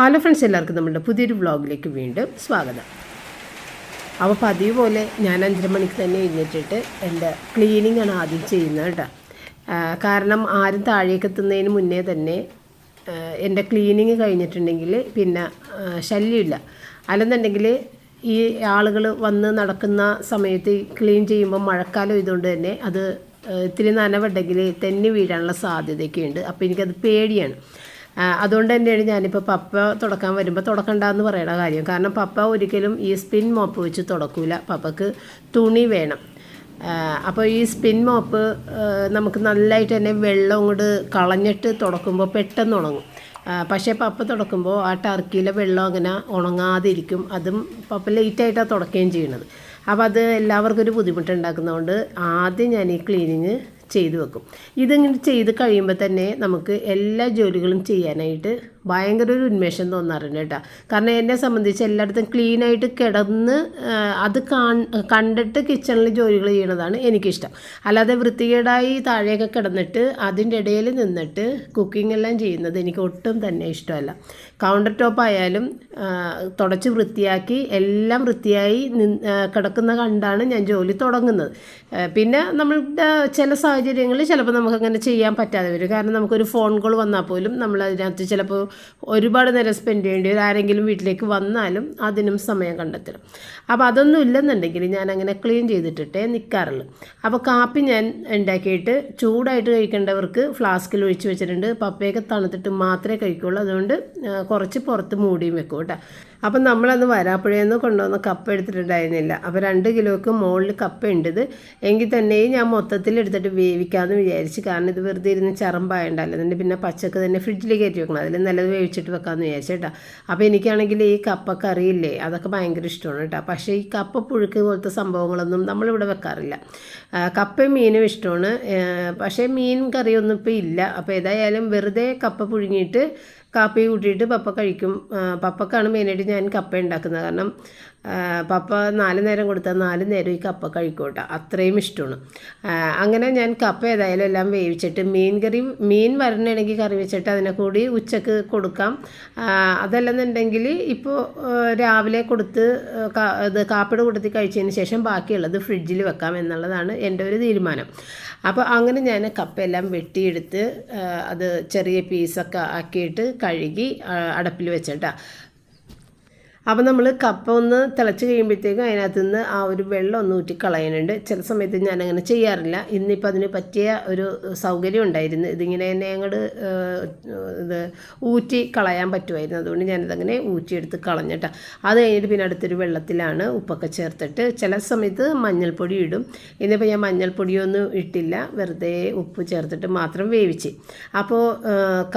Hello friends എല്ലാവർക്കും നമ്മുടെ പുതിയൊരു വ്ളോഗിലേക്ക് വീണ്ടും സ്വാഗതം. അപ്പോൾ പതിവ് പോലെ ഞാൻ അഞ്ചര മണിക്ക് തന്നെ എഴുന്നേറ്റിട്ട് എന്റെ ക്ലീനിങ് ആണ് ആദ്യം ചെയ്യുന്നത് കേട്ടോ. കാരണം ആരും താഴേക്ക് എത്തുന്നതിന് മുന്നേ തന്നെ എന്റെ ക്ലീനിങ് കഴിഞ്ഞിട്ടുണ്ടെങ്കിൽ പിന്നെ ശല്യമില്ല. അല്ലെന്നുണ്ടെങ്കിൽ ഈ ആളുകൾ വന്ന് നടക്കുന്ന സമയത്ത് ക്ലീൻ ചെയ്യുമ്പോൾ മഴക്കാലം ഇതുകൊണ്ട് തന്നെ അത് ഇത്തിരി നനവുണ്ടെങ്കിൽ തെന്നി വീഴാനുള്ള സാധ്യതയൊക്കെ ഉണ്ട് അപ്പോൾ എനിക്കത് പേടിയാണ്. അതുകൊണ്ട് തന്നെയാണ് ഞാനിപ്പോൾ പപ്പ തുടക്കാൻ വരുമ്പോൾ തുടക്കണ്ടെന്ന് പറയണ കാര്യം. കാരണം പപ്പ ഒരിക്കലും ഈ സ്പിൻ മോപ്പ് വെച്ച് തുടക്കൂല. പപ്പക്ക് തുണി വേണം. അപ്പോൾ ഈ സ്പിൻ മോപ്പ് നമുക്ക് നല്ലതായിട്ട് തന്നെ വെള്ളം അങ്ങോട്ട് കളഞ്ഞിട്ട് തുടക്കുമ്പോൾ പെട്ടെന്ന് ഉണങ്ങും. പക്ഷേ പപ്പ തുടക്കുമ്പോൾ ആ ടർക്കിയിലെ വെള്ളം അങ്ങനെ ഉണങ്ങാതിരിക്കും. അതും പപ്പ ലേറ്റായിട്ടാണ് തുടക്കുകയും ചെയ്യണത്. അപ്പോൾ അത് എല്ലാവർക്കും ഒരു ബുദ്ധിമുട്ടുണ്ടാക്കുന്നതുകൊണ്ട് ആദ്യം ഞാൻ ഈ ക്ലീനിങ് ചെയ്തു വെക്കും. ഇതിങ്ങനെ ചെയ്ത് കഴിയുമ്പോൾ തന്നെ നമുക്ക് എല്ലാ ജോലികളും ചെയ്യാനായിട്ട് ഭയങ്കര ഒരു ഉന്മേഷം തോന്നാറുണ്ട് കേട്ടോ. കാരണം എന്നെ സംബന്ധിച്ച് എല്ലായിടത്തും ക്ലീനായിട്ട് കിടന്ന് അത് കണ്ടിട്ട് കിച്ചണിൽ ജോലികൾ ചെയ്യണതാണ് എനിക്കിഷ്ടം. അല്ലാതെ വൃത്തികേടായി താഴെയൊക്കെ കിടന്നിട്ട് അതിന്റെ ഇടയിൽ നിന്നിട്ട് കുക്കിംഗ് എല്ലാം ചെയ്യുന്നത് എനിക്ക് ഒട്ടും തന്നെ ഇഷ്ടമല്ല. കൗണ്ടർ ടോപ്പ് ആയാലും തുടച്ച് വൃത്തിയാക്കി എല്ലാം വൃത്തിയായി കിടക്കുന്ന കണ്ടാണ് ഞാൻ ജോലി തുടങ്ങുന്നത്. പിന്നെ നമ്മളുടെ ചില സാഹചര്യങ്ങളിൽ ചിലപ്പോൾ നമുക്കങ്ങനെ ചെയ്യാൻ പറ്റാതെ വരും. കാരണം നമുക്കൊരു ഫോൺ കോൾ വന്നാൽ പോലും നമ്മൾ അതിനകത്ത് ചിലപ്പോൾ ഒരുപാട് നേരം സ്പെൻഡ് ചെയ്യേണ്ടി വരും. ആരെങ്കിലും വീട്ടിലേക്ക് വന്നാലും അതിനും സമയം കണ്ടെത്തണം. അപ്പോൾ അതൊന്നും ഇല്ലെന്നുണ്ടെങ്കിൽ ഞാൻ അങ്ങനെ ക്ലീൻ ചെയ്തിട്ടിട്ടേ നിൽക്കാറുള്ളൂ അപ്പോൾ കാപ്പി ഞാൻ ഉണ്ടാക്കിയിട്ട് ചൂടായിട്ട് കഴിക്കേണ്ടവർക്ക് ഫ്ലാസ്കിൽ ഒഴിച്ച് വെച്ചിട്ടുണ്ട്. പപ്പയൊക്കെ തണുത്തിട്ട് മാത്രമേ കഴിക്കുള്ളൂ. അതുകൊണ്ട് കുറച്ച് പുറത്ത് മൂടിയും വെക്കും കേട്ടോ. അപ്പം നമ്മളന്ന് വരാപ്പുഴയെന്ന് കൊണ്ടുവന്ന കപ്പ എടുത്തിട്ടുണ്ടായിരുന്നില്ല. അപ്പോൾ രണ്ട് കിലോയ്ക്ക് മുകളിൽ കപ്പ ഉണ്ടത് എങ്കിൽ തന്നെയും ഞാൻ മൊത്തത്തിൽ എടുത്തിട്ട് വേവിക്കാമെന്ന് വിചാരിച്ച്. കാരണം ഇത് വെറുതെ ഇരുന്ന് ചറമ്പായുണ്ടല്ലോ. എന്നിട്ട് പിന്നെ പച്ചക്ക് തന്നെ ഫ്രിഡ്ജിൽ കയറ്റി വെക്കണം. അതിൽ നല്ലത് വേവിച്ചിട്ട് വെക്കാമെന്ന് വിചാരിച്ചു കേട്ടോ. അപ്പോൾ എനിക്കാണെങ്കിൽ ഈ കപ്പ കറിയില്ലേ അതൊക്കെ ഭയങ്കര ഇഷ്ടമാണ് കേട്ടോ. പക്ഷേ ഈ കപ്പ പുഴുക്ക് പോലത്തെ സംഭവങ്ങളൊന്നും നമ്മളിവിടെ വെക്കാറില്ല. കപ്പയും മീനും ഇഷ്ടമാണ്. പക്ഷേ മീൻ കറിയൊന്നും ഇപ്പോൾ ഇല്ല. അപ്പോൾ ഏതായാലും വെറുതെ കപ്പ പുഴുങ്ങിയിട്ട് കാപ്പി കൂട്ടിയിട്ട് പപ്പ കഴിക്കും. പപ്പക്കാണ് മെയിനായിട്ട് ഞാൻ കപ്പ ഉണ്ടാക്കുന്നത്. കാരണം പപ്പ നാല് നേരം കൊടുത്താൽ നാല് നേരം ഈ കപ്പ കഴിക്കൂട്ട. കേട്ടോ അത്രയും ഇഷ്ടമാണ്. അങ്ങനെ ഞാൻ കപ്പ ഏതായാലും എല്ലാം വേവിച്ചിട്ട് മീൻ കറി മീൻ വരണമെങ്കിൽ കറി വെച്ചിട്ട് അതിനെ കൂടി ഉച്ചയ്ക്ക് കൊടുക്കാം. അതല്ലെന്നുണ്ടെങ്കിൽ ഇപ്പോൾ രാവിലെ കൊടുത്ത് ഇത് കാപ്പിയുടെ കൊടുത്ത് കഴിച്ചതിന് ശേഷം ബാക്കിയുള്ളത് ഫ്രിഡ്ജിൽ വെക്കാം എന്നുള്ളതാണ് എന്റെ ഒരു തീരുമാനം. അപ്പോൾ അങ്ങനെ ഞാൻ കപ്പയെല്ലാം വെട്ടിയെടുത്ത് അത് ചെറിയ പീസൊക്കെ ആക്കിയിട്ട് കഴുകി അടപ്പിൽ വെച്ചിട്ടാ. അപ്പോൾ നമ്മൾ കപ്പ ഒന്ന് തിളച്ച് കഴിയുമ്പോഴത്തേക്കും അതിനകത്ത് നിന്ന് ആ ഒരു വെള്ളം ഒന്ന് ഊറ്റി കളയാനുണ്ട്. ചില സമയത്ത് ഞാനങ്ങനെ ചെയ്യാറില്ല. ഇന്നിപ്പോൾ അതിന് പറ്റിയ ഒരു സൗകര്യം ഉണ്ടായിരുന്നു. ഇതിങ്ങനെ തന്നെ അങ്ങോട്ട് ഇത് ഊറ്റി കളയാൻ പറ്റുമായിരുന്നു. അതുകൊണ്ട് ഞാനിതങ്ങനെ ഊറ്റിയെടുത്ത് കളഞ്ഞിട്ടാണ് അത് കഴിഞ്ഞിട്ട് പിന്നെ അടുത്തൊരു വെള്ളത്തിലാണ് ഉപ്പൊക്കെ ചേർത്തിട്ട് ചില സമയത്ത് മഞ്ഞൾപ്പൊടി ഇടും. ഇന്നിപ്പോൾ ഞാൻ മഞ്ഞൾപ്പൊടിയൊന്നും ഇട്ടില്ല. വെറുതെ ഉപ്പ് ചേർത്തിട്ട് മാത്രം വേവിച്ച്. അപ്പോൾ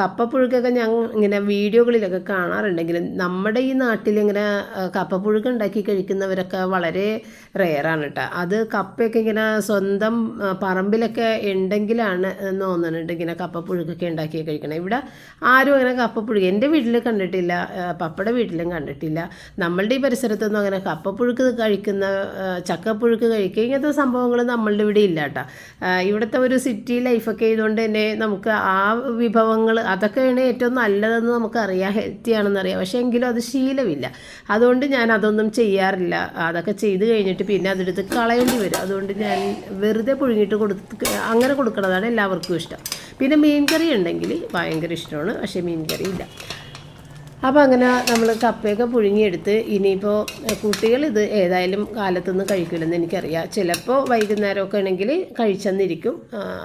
കപ്പ പുഴുക്കൊക്കെ ഞാൻ ഇങ്ങനെ വീഡിയോകളിലൊക്കെ കാണാറുണ്ടെങ്കിലും നമ്മുടെ ഈ നാട്ടിൽ ഇങ്ങനെ കപ്പപ്പുഴുക്ക് ഉണ്ടാക്കി കഴിക്കുന്നവരൊക്കെ വളരെ റെയറാണ് കേട്ടോ അത് കപ്പയൊക്കെ ഇങ്ങനെ സ്വന്തം പറമ്പിലൊക്കെ ഉണ്ടെങ്കിലാണ് എന്ന് തോന്നുന്നുണ്ട് ഇങ്ങനെ കപ്പപ്പുഴുക്കൊക്കെ ഉണ്ടാക്കി കഴിക്കണം. ഇവിടെ ആരും അങ്ങനെ കപ്പപ്പുഴുക്ക് എന്റെ വീട്ടിൽ കണ്ടിട്ടില്ല പപ്പയുടെ വീട്ടിലും കണ്ടിട്ടില്ല. നമ്മളുടെ ഈ പരിസരത്തൊന്നും അങ്ങനെ കപ്പപ്പുഴുക്ക് കഴിക്കുന്ന ചക്കപ്പുഴുക്ക് കഴിക്കുക ഇങ്ങനത്തെ സംഭവങ്ങൾ നമ്മളുടെ ഇവിടെ ഇല്ല കേട്ടോ ഇവിടുത്തെ ഒരു സിറ്റി ലൈഫൊക്കെ ആയതുകൊണ്ട് തന്നെ നമുക്ക് ആ വിഭവങ്ങൾ അതൊക്കെയാണ് ഏറ്റവും നല്ലതെന്ന് നമുക്കറിയാം ഹെൽത്തി ആണെന്ന് പക്ഷേ എങ്കിലും അത് ശീലമില്ല. അതുകൊണ്ട് ഞാൻ അതൊന്നും ചെയ്യാറില്ല. അതൊക്കെ ചെയ്ത് കഴിഞ്ഞിട്ട് പിന്നെ അതെടുത്ത് കളയേണ്ടി വരും. അതുകൊണ്ട് ഞാൻ വെറുതെ പുഴുങ്ങിയിട്ട് കൊടുത്ത് അങ്ങനെ കൊടുക്കുന്നതാണ് എല്ലാവർക്കും ഇഷ്ടം. പിന്നെ മീൻ കറി ഉണ്ടെങ്കിൽ ഭയങ്കര ഇഷ്ടമാണ് പക്ഷേ മീൻ കറി ഇല്ല. അപ്പോൾ അങ്ങനെ നമ്മൾ കപ്പയൊക്കെ പുഴുങ്ങിയെടുത്ത് ഇനിയിപ്പോൾ കുട്ടികൾ ഇത് ഏതായാലും കാലത്തൊന്നും കഴിക്കില്ലെന്ന് എനിക്കറിയാം. ചിലപ്പോൾ വൈകുന്നേരമൊക്കെ ആണെങ്കിൽ കഴിച്ചെന്നിരിക്കും.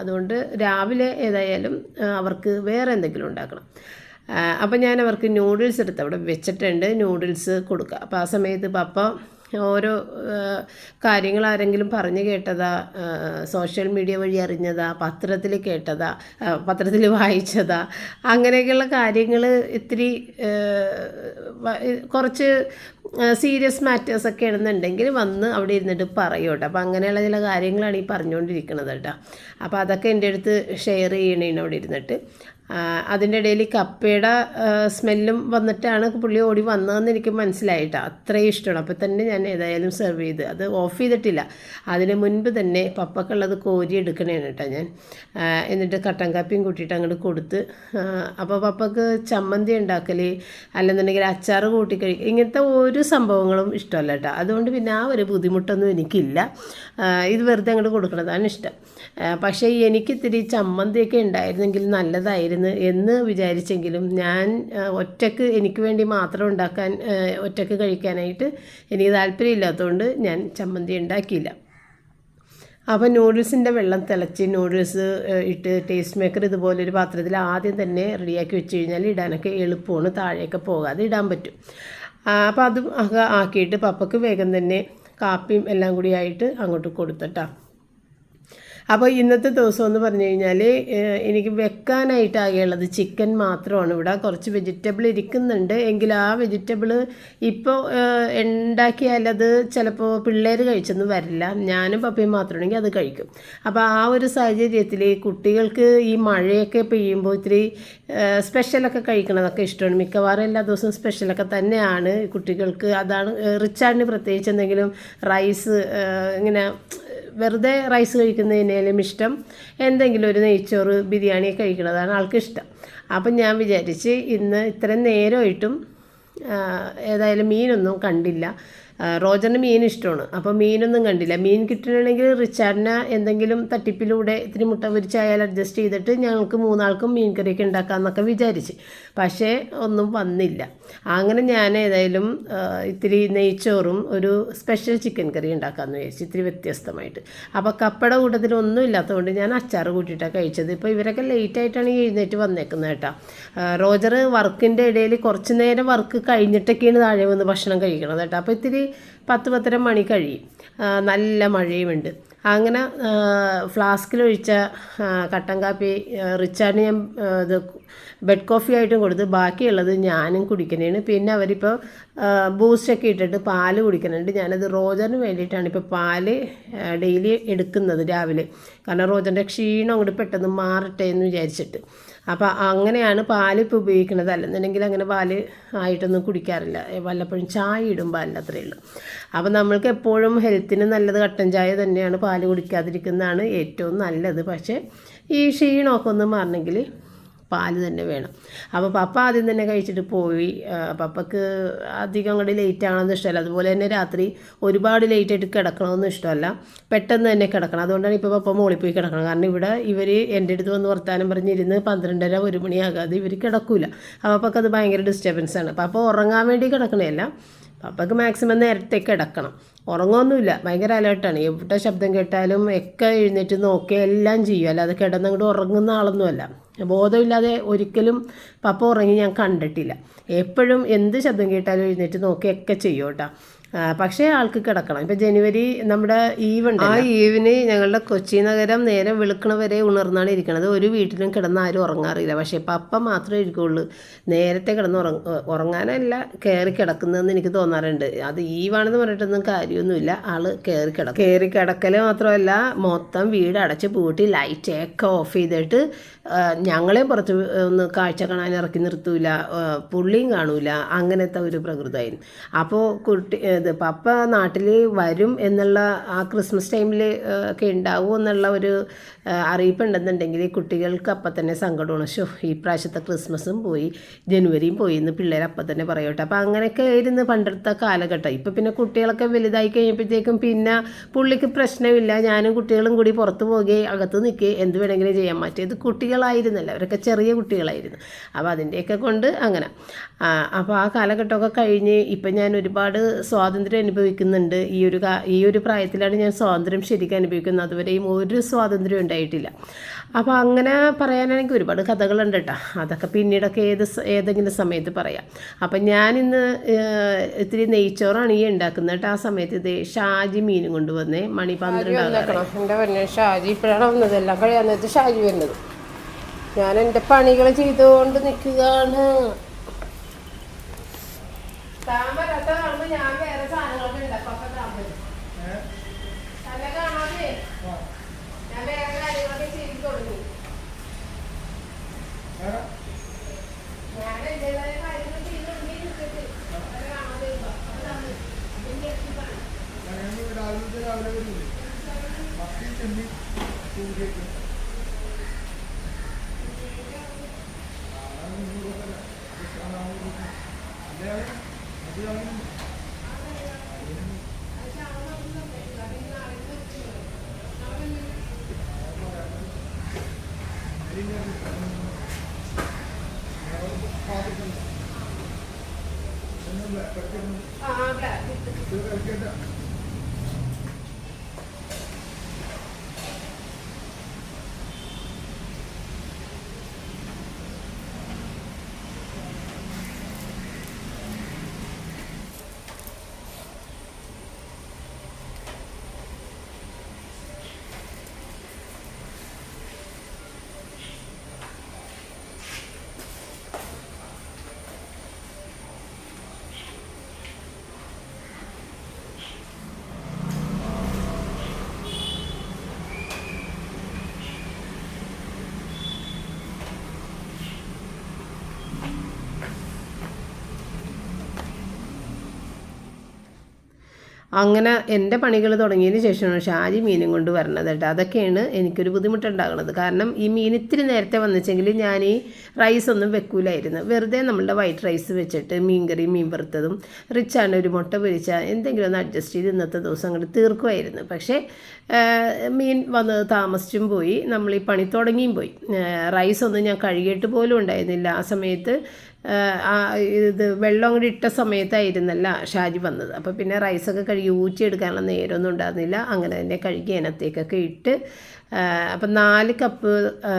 അതുകൊണ്ട് രാവിലെ ഏതായാലും അവർക്ക് വേറെ എന്തെങ്കിലും ഉണ്ടാക്കണം. അപ്പം ഞാൻ അവർക്ക് നൂഡിൽസ് എടുത്ത് അവിടെ വെച്ചിട്ടുണ്ട്. നൂഡിൽസ് കൊടുക്കുക അപ്പോൾ ആ സമയത്ത് പപ്പ ഓരോ കാര്യങ്ങൾ ആരെങ്കിലും പറഞ്ഞു കേട്ടതാ സോഷ്യൽ മീഡിയ വഴി അറിഞ്ഞതാ പത്രത്തിൽ കേട്ടതാ പത്രത്തിൽ വായിച്ചതാ അങ്ങനെയൊക്കെയുള്ള കാര്യങ്ങൾ ഇത്തിരി കുറച്ച് സീരിയസ് മാറ്റേഴ്സ് ഒക്കെ ആണെന്നുണ്ടെങ്കിൽ വന്ന് അവിടെ ഇരുന്നിട്ട് പറയും കേട്ടോ. അപ്പോൾ അങ്ങനെയുള്ള ചില കാര്യങ്ങളാണ് ഈ പറഞ്ഞുകൊണ്ടിരിക്കുന്നത് കേട്ടോ. അപ്പോൾ അതൊക്കെ എന്റെ അടുത്ത് ഷെയർ ചെയ്യണേണ് അവിടെ ഇരുന്നിട്ട്. അതിന്റെ ഇടയിൽ കപ്പയുടെ സ്മെല്ലും വന്നിട്ടാണ് പുള്ളി ഓടി വന്നതെന്ന് എനിക്ക് മനസ്സിലായിട്ടോ. അത്രയും ഇഷ്ടമാണ്. അപ്പോൾ തന്നെ ഞാൻ ഏതായാലും സെർവ് ചെയ്ത്. അത് ഓഫ് ചെയ്തിട്ടില്ല. അതിന് മുൻപ് തന്നെ പപ്പക്കുള്ളത് കോരി എടുക്കണേണ് കേട്ടോ ഞാൻ. എന്നിട്ട് കട്ടൻ കാപ്പിയും കൂട്ടിയിട്ട് അങ്ങോട്ട് കൊടുത്ത് അപ്പോൾ പപ്പക്ക് ചമ്മന്തി ഉണ്ടാക്കൽ അല്ലെന്നുണ്ടെങ്കിൽ അച്ചാർ കൂട്ടി ഇങ്ങനത്തെ ഒരു സംഭവങ്ങളും ഇഷ്ടമല്ല കേട്ടോ. അതുകൊണ്ട് പിന്നെ ആ ഒരു ബുദ്ധിമുട്ടൊന്നും എനിക്കില്ല. ഇത് വെറുതെ അങ്ങോട്ട് കൊടുക്കണതാണ് ഇഷ്ടം. പക്ഷേ എനിക്കിത്തിരി ചമ്മന്തിയൊക്കെ ഉണ്ടായിരുന്നെങ്കിൽ നല്ലതായിരുന്നു. എന്ന് വിചാരിച്ചെങ്കിലും ഞാൻ ഒറ്റയ്ക്ക് എനിക്ക് വേണ്ടി മാത്രം ഉണ്ടാക്കാൻ ഒറ്റയ്ക്ക് കഴിക്കാനായിട്ട് എനിക്ക് താല്പര്യമില്ലാത്തതുകൊണ്ട് ഞാൻ ചമ്മന്തി ഉണ്ടാക്കിയില്ല. അപ്പോൾ നൂഡിൽസിന്റെ വെള്ളം തിളച്ച് നൂഡിൽസ് ഇട്ട് ടേസ്റ്റ് മേക്കർ ഇതുപോലെ ഒരു പാത്രത്തിൽ ആദ്യം തന്നെ റെഡിയാക്കി വെച്ച് കഴിഞ്ഞാൽ ഇടാനൊക്കെ എളുപ്പമാണ് താഴേക്ക് പോകാതെ ഇടാൻ പറ്റും. അപ്പോൾ അത് ആക്കിയിട്ട് പപ്പക്ക് വേഗം തന്നെ കാപ്പിയും എല്ലാം കൂടി ആയിട്ട് അങ്ങോട്ട് കൊടുത്തട്ടാ. അപ്പോൾ ഇന്നത്തെ ദിവസം എന്ന് പറഞ്ഞു കഴിഞ്ഞാൽ എനിക്ക് വെക്കാനായിട്ട് ആകെയുള്ളത് ചിക്കൻ മാത്രമാണ്. ഇവിടെ കുറച്ച് വെജിറ്റബിൾ ഇരിക്കുന്നുണ്ട്. എങ്കിൽ ആ വെജിറ്റബിൾ ഇപ്പോൾ ഉണ്ടാക്കിയാലത് ചിലപ്പോൾ പിള്ളേർ കഴിച്ചൊന്നും വരില്ല. ഞാനും പപ്പയും മാത്രമാണെങ്കിൽ അത് കഴിക്കും. അപ്പോൾ ആ ഒരു സാഹചര്യത്തിൽ കുട്ടികൾക്ക് ഈ മഴയൊക്കെ പെയ്യുമ്പോൾ ഇത്തിരി സ്പെഷ്യലൊക്കെ കഴിക്കണതൊക്കെ ഇഷ്ടമാണ്. മിക്കവാറും എല്ലാ ദിവസവും സ്പെഷ്യലൊക്കെ തന്നെയാണ് കുട്ടികൾക്ക്. അതാണ് റിച്ചാണ് പ്രത്യേകിച്ച് എന്തെങ്കിലും റൈസ് ഇങ്ങനെ വെറുതെ റൈസ് കഴിക്കുന്നതിനേലും ഇഷ്ടം എന്തെങ്കിലും ഒരു നെയ്ച്ചോറ് ബിരിയാണി കഴിക്കുന്നതാണ് ആൾക്കിഷ്ടം അപ്പം ഞാൻ വിചാരിച്ച് ഇന്ന് ഇത്രയും നേരമായിട്ടും ഏതായാലും മീനൊന്നും കണ്ടില്ല. റോജറിന് മീൻ ഇഷ്ടമാണ്. അപ്പോൾ മീനൊന്നും കണ്ടില്ല. മീൻ കിട്ടണമെങ്കിൽ റിച്ചാർഡിനെ എന്തെങ്കിലും തട്ടിപ്പിലൂടെ ഇത്തിരി മുട്ട പൊരിച്ചായാൽ അഡ്ജസ്റ്റ് ചെയ്തിട്ട് ഞങ്ങൾക്ക് മൂന്നാൾക്കും മീൻ കറിയൊക്കെ ഉണ്ടാക്കാമെന്നൊക്കെ വിചാരിച്ച്. പക്ഷേ ഒന്നും വന്നില്ല. അങ്ങനെ ഞാൻ ഏതായാലും ഇത്തിരി നെയ്ച്ചോറും ഒരു സ്പെഷ്യൽ ചിക്കൻ കറി ഉണ്ടാക്കാമെന്ന് വിചാരിച്ചു ഇത്തിരി വ്യത്യസ്തമായിട്ട്. അപ്പോൾ കപ്പട കൂട്ടത്തിൽ ഒന്നും ഇല്ലാത്തതുകൊണ്ട് ഞാൻ അച്ചാർ കൂട്ടിയിട്ടാണ് കഴിച്ചത്. ഇപ്പോൾ ഇവരൊക്കെ ലേറ്റായിട്ടാണ് എഴുന്നേറ്റ് വന്നേക്കുന്നത് കേട്ടോ. റോജർ വർക്കിന്റെ ഇടയിൽ കുറച്ച് നേരം വർക്ക് കഴിഞ്ഞിട്ടൊക്കെയാണ് താഴെ വന്ന് ഭക്ഷണം കഴിക്കണത് കേട്ടോ. അപ്പോൾ ഇത്തിരി പത്ത് പത്തര മണി കഴിയും. നല്ല മഴയുമുണ്ട്. അങ്ങനെ ഫ്ലാസ്കിലൊഴിച്ച കട്ടൻ കാപ്പി റിച്ചാണ് ഞാൻ ഇത് ബെഡ് കോഫി ആയിട്ടും കൊടുത്ത്. ബാക്കിയുള്ളത് ഞാനും കുടിക്കുന്നതാണ്. പിന്നെ അവരിപ്പോൾ ബൂസ്റ്റൊക്കെ ഇട്ടിട്ട് പാൽ കുടിക്കുന്നുണ്ട്. ഞാനത് റോജറിന് വേണ്ടിയിട്ടാണ് ഇപ്പോൾ പാൽ ഡെയിലി എടുക്കുന്നത് രാവിലെ. കാരണം റോജറിന്റെ ക്ഷീണം അങ്ങോട്ട് പെട്ടെന്ന് മാറട്ടെ എന്ന് വിചാരിച്ചിട്ട്. അപ്പോൾ അങ്ങനെയാണ് പാൽ ഇപ്പോൾ ഉപയോഗിക്കുന്നത്. അല്ലെന്നുണ്ടെങ്കിൽ അങ്ങനെ പാൽ ആയിട്ടൊന്നും കുടിക്കാറില്ല. വല്ലപ്പോഴും ചായ ഇടും അല്ല അത്രയേ ഉള്ളൂ. അപ്പോൾ നമ്മൾക്ക് എപ്പോഴും ഹെൽത്തിന് നല്ലത് കട്ടൻ ചായ തന്നെയാണ് പാൽ കുടിക്കാതിരിക്കുന്നതാണ് ഏറ്റവും നല്ലത്. പക്ഷേ ഈ ക്ഷീണമൊക്കെ ഒന്ന് മാറണമെങ്കിൽ പാൽ തന്നെ വേണം. അപ്പോൾ പപ്പ ആദ്യം തന്നെ കഴിച്ചിട്ട് പോയി. പപ്പക്ക് അധികം അങ്ങോട്ട് ലേറ്റ് ആണെന്ന് ഇഷ്ടമല്ല. അതുപോലെ തന്നെ രാത്രി ഒരുപാട് ലേറ്റ് ആയിട്ട് കിടക്കണമെന്ന് ഇഷ്ടമല്ല. പെട്ടെന്ന് തന്നെ കിടക്കണം. അതുകൊണ്ടാണ് ഇപ്പോൾ പപ്പ മോളിൽ പോയി കിടക്കണം. കാരണം ഇവിടെ ഇവർ എന്റെ അടുത്ത് വന്ന് വർത്താനം പറഞ്ഞിരുന്ന് പന്ത്രണ്ടര ഒരു മണിയാകാതെ ഇവർ കിടക്കൂല. അപ്പോൾ പപ്പക്ക് അത് ഭയങ്കര ഡിസ്റ്റർബൻസ് ആണ്. പപ്പ ഉറങ്ങാൻ വേണ്ടി കിടക്കണേയല്ല പപ്പക്ക് മാക്സിമം നേരത്തേക്ക് കിടക്കണം. ഉറങ്ങുമൊന്നുമില്ല ഭയങ്കര അലേർട്ടാണ് എവിടെ ശബ്ദം കേട്ടാലും ഒക്കെ എഴുന്നേറ്റ് നോക്കുക എല്ലാം ചെയ്യും. അല്ലാതെ കിടന്നങ്ങോട്ട് ഉറങ്ങുന്ന ആളൊന്നുമല്ല. ബോധമില്ലാതെ ഒരിക്കലും പപ്പ ഉറങ്ങി ഞാൻ കണ്ടിട്ടില്ല. എപ്പോഴും എന്ത് ശബ്ദം കേട്ടാലും എഴുന്നേറ്റ് നോക്കുകയൊക്കെ ചെയ്യും കേട്ടോ. പക്ഷേ ആൾക്ക് കിടക്കണം. ഇപ്പം ജനുവരി നമ്മുടെ ഈവ് ഉണ്ട് ആ ഈവിന് ഞങ്ങളുടെ കൊച്ചി നഗരം നേരെ വിളിക്കണവരെ ഉണർന്നാണ് ഇരിക്കുന്നത് ഒരു വീട്ടിലും കിടന്ന് ആരും ഉറങ്ങാറില്ല. പക്ഷേ പപ്പ മാത്രമേ ഇരിക്കുള്ളൂ. നേരത്തെ കിടന്ന് ഉറങ്ങ ഉറങ്ങാനല്ല കയറി കിടക്കുന്നതെന്ന് എനിക്ക് തോന്നാറുണ്ട്. അത് ഈവാണെന്ന് പറഞ്ഞിട്ടൊന്നും കാര്യമൊന്നുമില്ല. ആൾ കയറി കിടക്കും. കയറി കിടക്കൽ മാത്രമല്ല മൊത്തം വീട് അടച്ച് പൂട്ടി ലൈറ്റൊക്കെ ഓഫ് ചെയ്തിട്ട് ഞങ്ങളെ പുറത്ത് ഒന്ന് കാഴ്ച കാണാൻ ഇറക്കി നിർത്തൂല. പുള്ളിയും കാണൂല. അങ്ങനത്തെ ഒരു പ്രകൃതമായിരുന്നു അപ്പോൾ കുട്ടി ഇത് പപ്പ നാട്ടിൽ വരും എന്നുള്ള ആ ക്രിസ്മസ് ടൈമിൽ ഒക്കെ ഉണ്ടാവും എന്നുള്ള ഒരു അറിയിപ്പ് ഉണ്ടെന്നുണ്ടെങ്കിൽ കുട്ടികൾക്ക് അപ്പം തന്നെ സങ്കടമാണ്. ഷോ ഈ പ്രാവശ്യത്തെ ക്രിസ്മസും പോയി ജനുവരിയും പോയി എന്ന് പിള്ളേർ അപ്പം തന്നെ പറയട്ടെ. അപ്പം അങ്ങനെയൊക്കെ ആയിരുന്നു പണ്ടെടുത്ത കാലഘട്ടം. ഇപ്പം പിന്നെ കുട്ടികളൊക്കെ വലുതായി കഴിഞ്ഞപ്പോഴത്തേക്കും പിന്നെ പുള്ളിക്ക് പ്രശ്നമില്ല. ഞാനും കുട്ടികളും കൂടി പുറത്ത് പോകുകയും അകത്ത് നിൽക്കുകയും എന്ത് വേണമെങ്കിലും ചെയ്യാൻ. മറ്റേത് കുട്ടികളായിരുന്നല്ലോ. അവരൊക്കെ ചെറിയ കുട്ടികളായിരുന്നു. അപ്പോൾ അതിന്റെയൊക്കെ കൊണ്ട് അങ്ങനെ. അപ്പോൾ ആ കാലഘട്ടമൊക്കെ കഴിഞ്ഞ് ഇപ്പം ഞാൻ ഒരുപാട് സ്വാതന്ത്ര്യം അനുഭവിക്കുന്നുണ്ട്. ഈ ഒരു ഈ ഒരു പ്രായത്തിലാണ് ഞാൻ സ്വാതന്ത്ര്യം ശരിക്കും അനുഭവിക്കുന്നത്. അതുവരെയും ഒരു സ്വാതന്ത്ര്യം ഉണ്ടായിട്ടില്ല. അപ്പോൾ അങ്ങനെ പറയാനാണെങ്കിൽ ഒരുപാട് കഥകളുണ്ട് കേട്ടോ. അതൊക്കെ പിന്നീടൊക്കെ ഏത് ഏതെങ്കിലും സമയത്ത് പറയാം. അപ്പം ഞാനിന്ന് ഇത്തിരി നെയ്ച്ചോറാണ് ഈ ഉണ്ടാക്കുന്നത് കേട്ടോ. ആ സമയത്ത് ഇത് ഷാജി മീനും കൊണ്ടുവന്നേ. മണി പന്ത്രണ്ട് ഷാജി ഇപ്പോഴാണ് വന്നത്. എല്ലാം കഴിയാൻ ഷാജി വരുന്നത്. ഞാൻ എന്റെ പണികൾ ചെയ്തുകൊണ്ട് നിൽക്കുകയാണ്. താൻ വരാത്ത കാണുമ്പോ ഞാൻ വേറെ സാധനങ്ങളൊക്കെ ഉണ്ടാക്കും താൻ വരും. തന്നെ കാണാതെ ഞാൻ വേറെ കാര്യങ്ങളൊക്കെ ചെയ്ത് തുടങ്ങി. രാവിലത്തെ രാവിലെ വരുന്നത് മത്തി കൂടിയൊക്കെ അങ്ങനെ എന്റെ പണികൾ തുടങ്ങിയതിന് ശേഷമാണ് ഷാജി മീനും കൊണ്ട് വരണത് കേട്ടോ. അതൊക്കെയാണ് എനിക്കൊരു ബുദ്ധിമുട്ടുണ്ടാകുന്നത്. കാരണം ഈ മീൻ ഇത്തിരി നേരത്തെ വന്നിച്ചെങ്കിൽ ഞാൻ ഈ റൈസ് ഒന്നും വെക്കൂലായിരുന്നു. വെറുതെ നമ്മളുടെ വൈറ്റ് റൈസ് വെച്ചിട്ട് മീൻകറി മീൻ വറുത്തതും റിച്ചാണ് ഒരു മുട്ട പൊരിച്ച എന്തെങ്കിലും ഒന്ന് അഡ്ജസ്റ്റ് ചെയ്ത് ഇന്നത്തെ ദിവസം അങ്ങോട്ട് തീർക്കുമായിരുന്നു. പക്ഷേ മീൻ വന്നത് താമസിച്ചും പോയി. നമ്മൾ ഈ പണി തുടങ്ങിയും പോയി. റൈസ് ഒന്നും ഞാൻ കഴുകിയിട്ട് പോലും ഉണ്ടായിരുന്നില്ല. ആ സമയത്ത് ഇത് വെള്ളം കൂടി ഇട്ട സമയത്തായിരുന്നല്ല ഷാജി വന്നത്. അപ്പോൾ പിന്നെ റൈസൊക്കെ കഴുകി ഊറ്റിയെടുക്കാനുള്ള നേരമൊന്നും ഉണ്ടായിരുന്നില്ല. അങ്ങനെ തന്നെ കഴുകി അതിനകത്തേക്കൊക്കെ ഇട്ട് അപ്പം നാല് കപ്പ്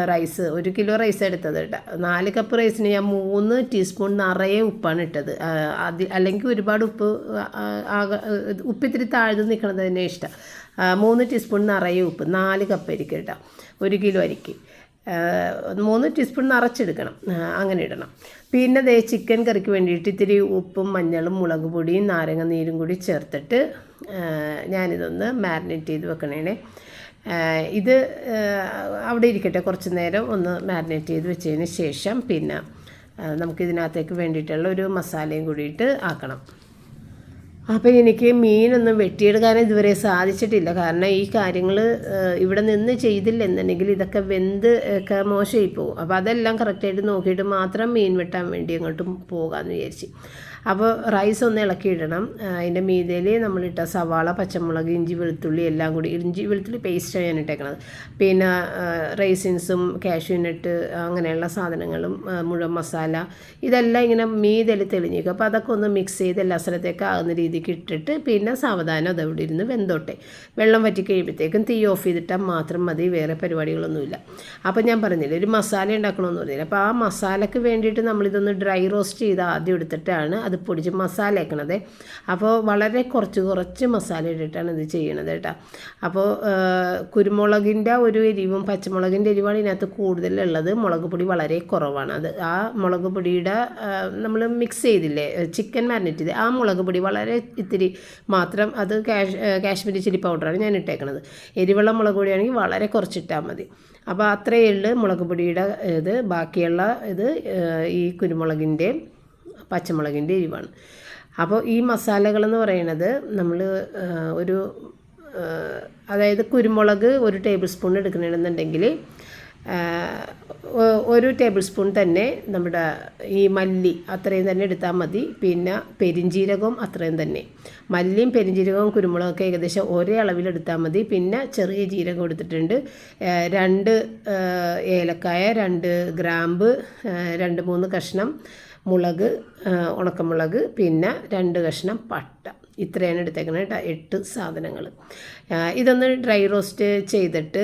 റൈസ് ഒരു കിലോ റൈസ് എടുത്തത് കേട്ടോ. നാല് കപ്പ് റൈസിന് ഞാൻ മൂന്ന് ടീസ്പൂൺ നിറയെ ഉപ്പാണ് ഇട്ടത്. അത് അല്ലെങ്കിൽ ഒരുപാട് ഉപ്പ് ഉപ്പിത്തിരി താഴ്ന്നു നിൽക്കുന്നത് തന്നെ ഇഷ്ടം. ആ, മൂന്ന് ടീസ്പൂൺ നിറയെ ഉപ്പ് നാല് കപ്പ് അരിക്ക് കേട്ടോ. ഒരു കിലോ അരിക്ക്. മൂന്ന് ടീസ്പൂൺ നിറച്ചെടുക്കണം. അങ്ങനെ ഇടണം. പിന്നെ ദേ ചിക്കൻ കറിക്ക് വേണ്ടിയിട്ട് ഇത്തിരി ഉപ്പും മഞ്ഞളും മുളക് പൊടിയും നാരങ്ങ നീരും കൂടി ചേർത്തിട്ട് ഞാനിതൊന്ന് മാരിനേറ്റ് ചെയ്ത് വെക്കണേനെ ഇത് അവിടെ ഇരിക്കട്ടെ കുറച്ച് നേരം ഒന്ന് മാരിനേറ്റ് ചെയ്ത് വെച്ചതിന് ശേഷം പിന്നെ നമുക്കിതിനകത്തേക്ക് വേണ്ടിയിട്ടുള്ള ഒരു മസാലയും കൂടിയിട്ട് ആക്കണം. അപ്പോൾ എനിക്ക് മീനൊന്നും വെട്ടിയെടുക്കാൻ ഇതുവരെ സാധിച്ചിട്ടില്ല. കാരണം ഈ കാര്യങ്ങൾ ഇവിടെ നിന്ന് ചെയ്തില്ല എന്നുണ്ടെങ്കിൽ ഇതൊക്കെ വെന്ത് ഒക്കെ മോശമായി പോകും. അപ്പോൾ അതെല്ലാം കറക്റ്റായിട്ട് നോക്കിയിട്ട് മാത്രം മീൻ വെട്ടാൻ വേണ്ടി അങ്ങോട്ടും പോകാമെന്ന് വിചാരിച്ച്. അപ്പോൾ റൈസ് ഒന്ന് ഇളക്കിയിടണം. അതിന്റെ മീതയിൽ നമ്മളിട്ട സവാള പച്ചമുളക് ഇഞ്ചി വെളുത്തുള്ളി എല്ലാം കൂടി ഇഞ്ചി വെളുത്തുള്ളി പേസ്റ്റാണ് ഞാൻ ഇട്ടേക്കണത്. പിന്നെ റൈസിൻസും കാഷ്യൂനട്ട് അങ്ങനെയുള്ള സാധനങ്ങളും മുഴുവൻ മസാല ഇതെല്ലാം ഇങ്ങനെ മീതയിൽ തെളിഞ്ഞേക്കും അപ്പോൾ അതൊക്കെ ഒന്ന് മിക്സ് ചെയ്ത് എല്ലാ സ്ഥലത്തേക്ക് ആകുന്ന രീതിക്ക് ഇട്ടിട്ട് പിന്നെ സാവധാനം അതവിടെ ഇരുന്ന് വെന്തോട്ടെ. വെള്ളം വറ്റി കഴിയുമ്പോഴത്തേക്കും തീ ഓഫ് ചെയ്തിട്ടാൽ മാത്രം മതി വേറെ പരിപാടികളൊന്നുമില്ല. അപ്പോൾ ഞാൻ പറഞ്ഞില്ല ഒരു മസാല ഉണ്ടാക്കണമെന്ന് പറഞ്ഞില്ല? അപ്പോൾ ആ മസാലയ്ക്ക് വേണ്ടിയിട്ട് നമ്മളിതൊന്ന് ഡ്രൈ റോസ്റ്റ് ചെയ്ത് ആദ്യം എടുത്തിട്ടാണ് അത് പൊടിച്ച് മസാല ആക്കണത്. അപ്പോൾ വളരെ കുറച്ച് കുറച്ച് മസാല ഇട്ടിട്ടാണ് ഇത് ചെയ്യണത് കേട്ടോ. അപ്പോൾ കുരുമുളകിന്റെ ഒരു എരിവും പച്ചമുളകിന്റെ എരിവാണ് ഇതിനകത്ത് കൂടുതലുള്ളത്. മുളക് പൊടി വളരെ കുറവാണ്. അത് ആ മുളക് പൊടിയുടെ നമ്മൾ മിക്സ് ചെയ്തില്ലേ ചിക്കൻ മാരിനേറ്റ് ചെയ്ത് ആ മുളക് പൊടി വളരെ ഇത്തിരി മാത്രം അത് കാഷ് കാശ്മീരി ചില്ലി പൗഡറാണ് ഞാൻ ഇട്ടേക്കണത്. എരിവെള്ള മുളക് പൊടിയാണെങ്കിൽ വളരെ കുറച്ചിട്ടാൽ മതി. അപ്പോൾ അത്രയേ ഉള്ളൂ മുളക് പൊടിയുടെ ഇത്. ബാക്കിയുള്ള ഇത് ഈ കുരുമുളകിന്റെയും പച്ചമുളകിന്റെ എരിവാണ്. അപ്പോൾ ഈ മസാലകളെന്ന് പറയുന്നത് നമ്മൾ ഒരു അതായത് കുരുമുളക് ഒരു ടേബിൾ സ്പൂൺ എടുക്കണമെന്നുണ്ടെങ്കിൽ ഒരു ടേബിൾ സ്പൂൺ തന്നെ നമ്മുടെ ഈ മല്ലി അത്രയും തന്നെ എടുത്താൽ മതി. പിന്നെ പെരിഞ്ജീരകവും അത്രയും തന്നെ. മല്ലിയും പെരിഞ്ജീരകവും കുരുമുളകൊക്കെ ഏകദേശം ഒരേ അളവിലെടുത്താൽ മതി. പിന്നെ ചെറിയ ജീരകം എടുത്തിട്ടുണ്ട്. രണ്ട് ഏലക്കായ രണ്ട് ഗ്രാമ്പ് രണ്ട് മൂന്ന് കഷ്ണം മുളക് ഉണക്കമുളക് പിന്നെ രണ്ട് കഷ്ണം പട്ട. ഇത്രയാണ് എടുത്തേക്കുന്നത് കേട്ടോ എട്ട് സാധനങ്ങൾ ഇതൊന്ന് ഡ്രൈ റോസ്റ്റ് ചെയ്തിട്ട്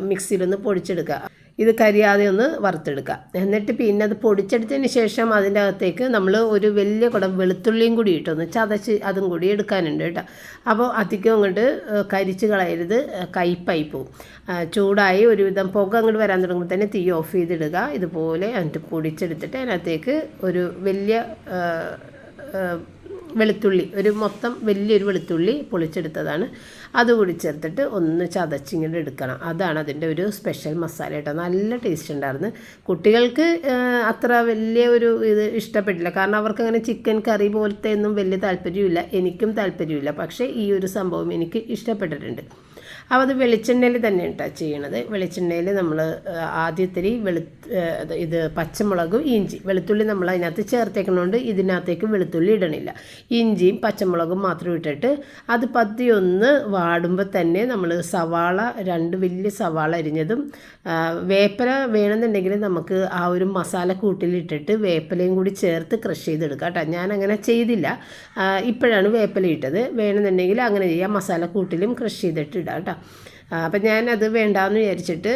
മിക്സിയിലൊന്ന് പൊടിച്ചെടുക്കുക ഇത് കരിയാതെ ഒന്ന് വറുത്തെടുക്കുക. എന്നിട്ട് പിന്നെ അത് പൊടിച്ചെടുത്തതിന് ശേഷം അതിന്റെ അകത്തേക്ക് നമ്മൾ ഒരു വലിയ കുടം വെളുത്തുള്ളിയും കൂടി ഇട്ടൊന്ന് ചതച്ച് അതും കൂടി എടുക്കാനുണ്ട് കേട്ടോ. അപ്പോൾ അധികം അങ്ങോട്ട് കരിച്ച് കളയരുത്. കയ്പായി പോവും. ചൂടായി ഒരുവിധം പുക അങ്ങോട്ട് വരാൻ തുടങ്ങുമ്പോൾ തന്നെ തീ ഓഫ് ചെയ്തിടുക. ഇതുപോലെ എന്നിട്ട് പൊടിച്ചെടുത്തിട്ട് അതിനകത്തേക്ക് ഒരു വലിയ വെളുത്തുള്ളി ഒരു മൊത്തം വലിയൊരു വെളുത്തുള്ളി പൊളിച്ചെടുത്തതാണ്. അതുകൂടി ചേർത്തിട്ട് ഒന്ന് ചതച്ചിങ്ങനെ എടുക്കണം. അതാണ് അതിന്റെ ഒരു സ്പെഷ്യൽ മസാല കേട്ടോ. നല്ല ടേസ്റ്റ് ഉണ്ടായിരുന്നു. കുട്ടികൾക്ക് അത്ര വലിയ ഒരു ഇത് ഇഷ്ടപ്പെട്ടില്ല. കാരണം അവർക്ക് അങ്ങനെ ചിക്കൻ കറി പോലത്തെ ഒന്നും വലിയ താല്പര്യമില്ല. എനിക്കും താല്പര്യമില്ല. പക്ഷേ ഈ ഒരു സംഭവം എനിക്ക് ഇഷ്ടപ്പെട്ടിട്ടുണ്ട്. അപ്പോൾ അത് വെളിച്ചെണ്ണയിൽ തന്നെ കേട്ടോ ചെയ്യണത്. വെളിച്ചെണ്ണയിൽ നമ്മൾ ആദ്യത്തിരി വെളു ഇത് പച്ചമുളകും ഇഞ്ചി വെളുത്തുള്ളി നമ്മൾ അതിനകത്ത് ചേർത്തേക്കണോണ്ട് ഇതിനകത്തേക്ക് വെളുത്തുള്ളി ഇടണില്ല. ഇഞ്ചിയും പച്ചമുളകും മാത്രം ഇട്ടിട്ട് അത് പതിയൊന്ന് വാടുമ്പോൾ തന്നെ നമ്മൾ സവാള രണ്ട് വലിയ സവാള അരിഞ്ഞതും വേപ്പല വേണമെന്നുണ്ടെങ്കിൽ നമുക്ക് ആ ഒരു മസാല കൂട്ടിലിട്ടിട്ട് വേപ്പലയും കൂടി ചേർത്ത് ക്രഷ് ചെയ്തെടുക്കാം കേട്ടോ ഞാൻ അങ്ങനെ ചെയ്തില്ല ഇപ്പോഴാണ് വേപ്പല ഇട്ടത്. വേണമെന്നുണ്ടെങ്കിൽ അങ്ങനെ ചെയ്യാം. മസാല കൂട്ടിലും ക്രഷ് ചെയ്തിട്ട് ഇടാം കേട്ടോ അപ്പം ഞാനത് വേണ്ടാന്ന് വിചാരിച്ചിട്ട്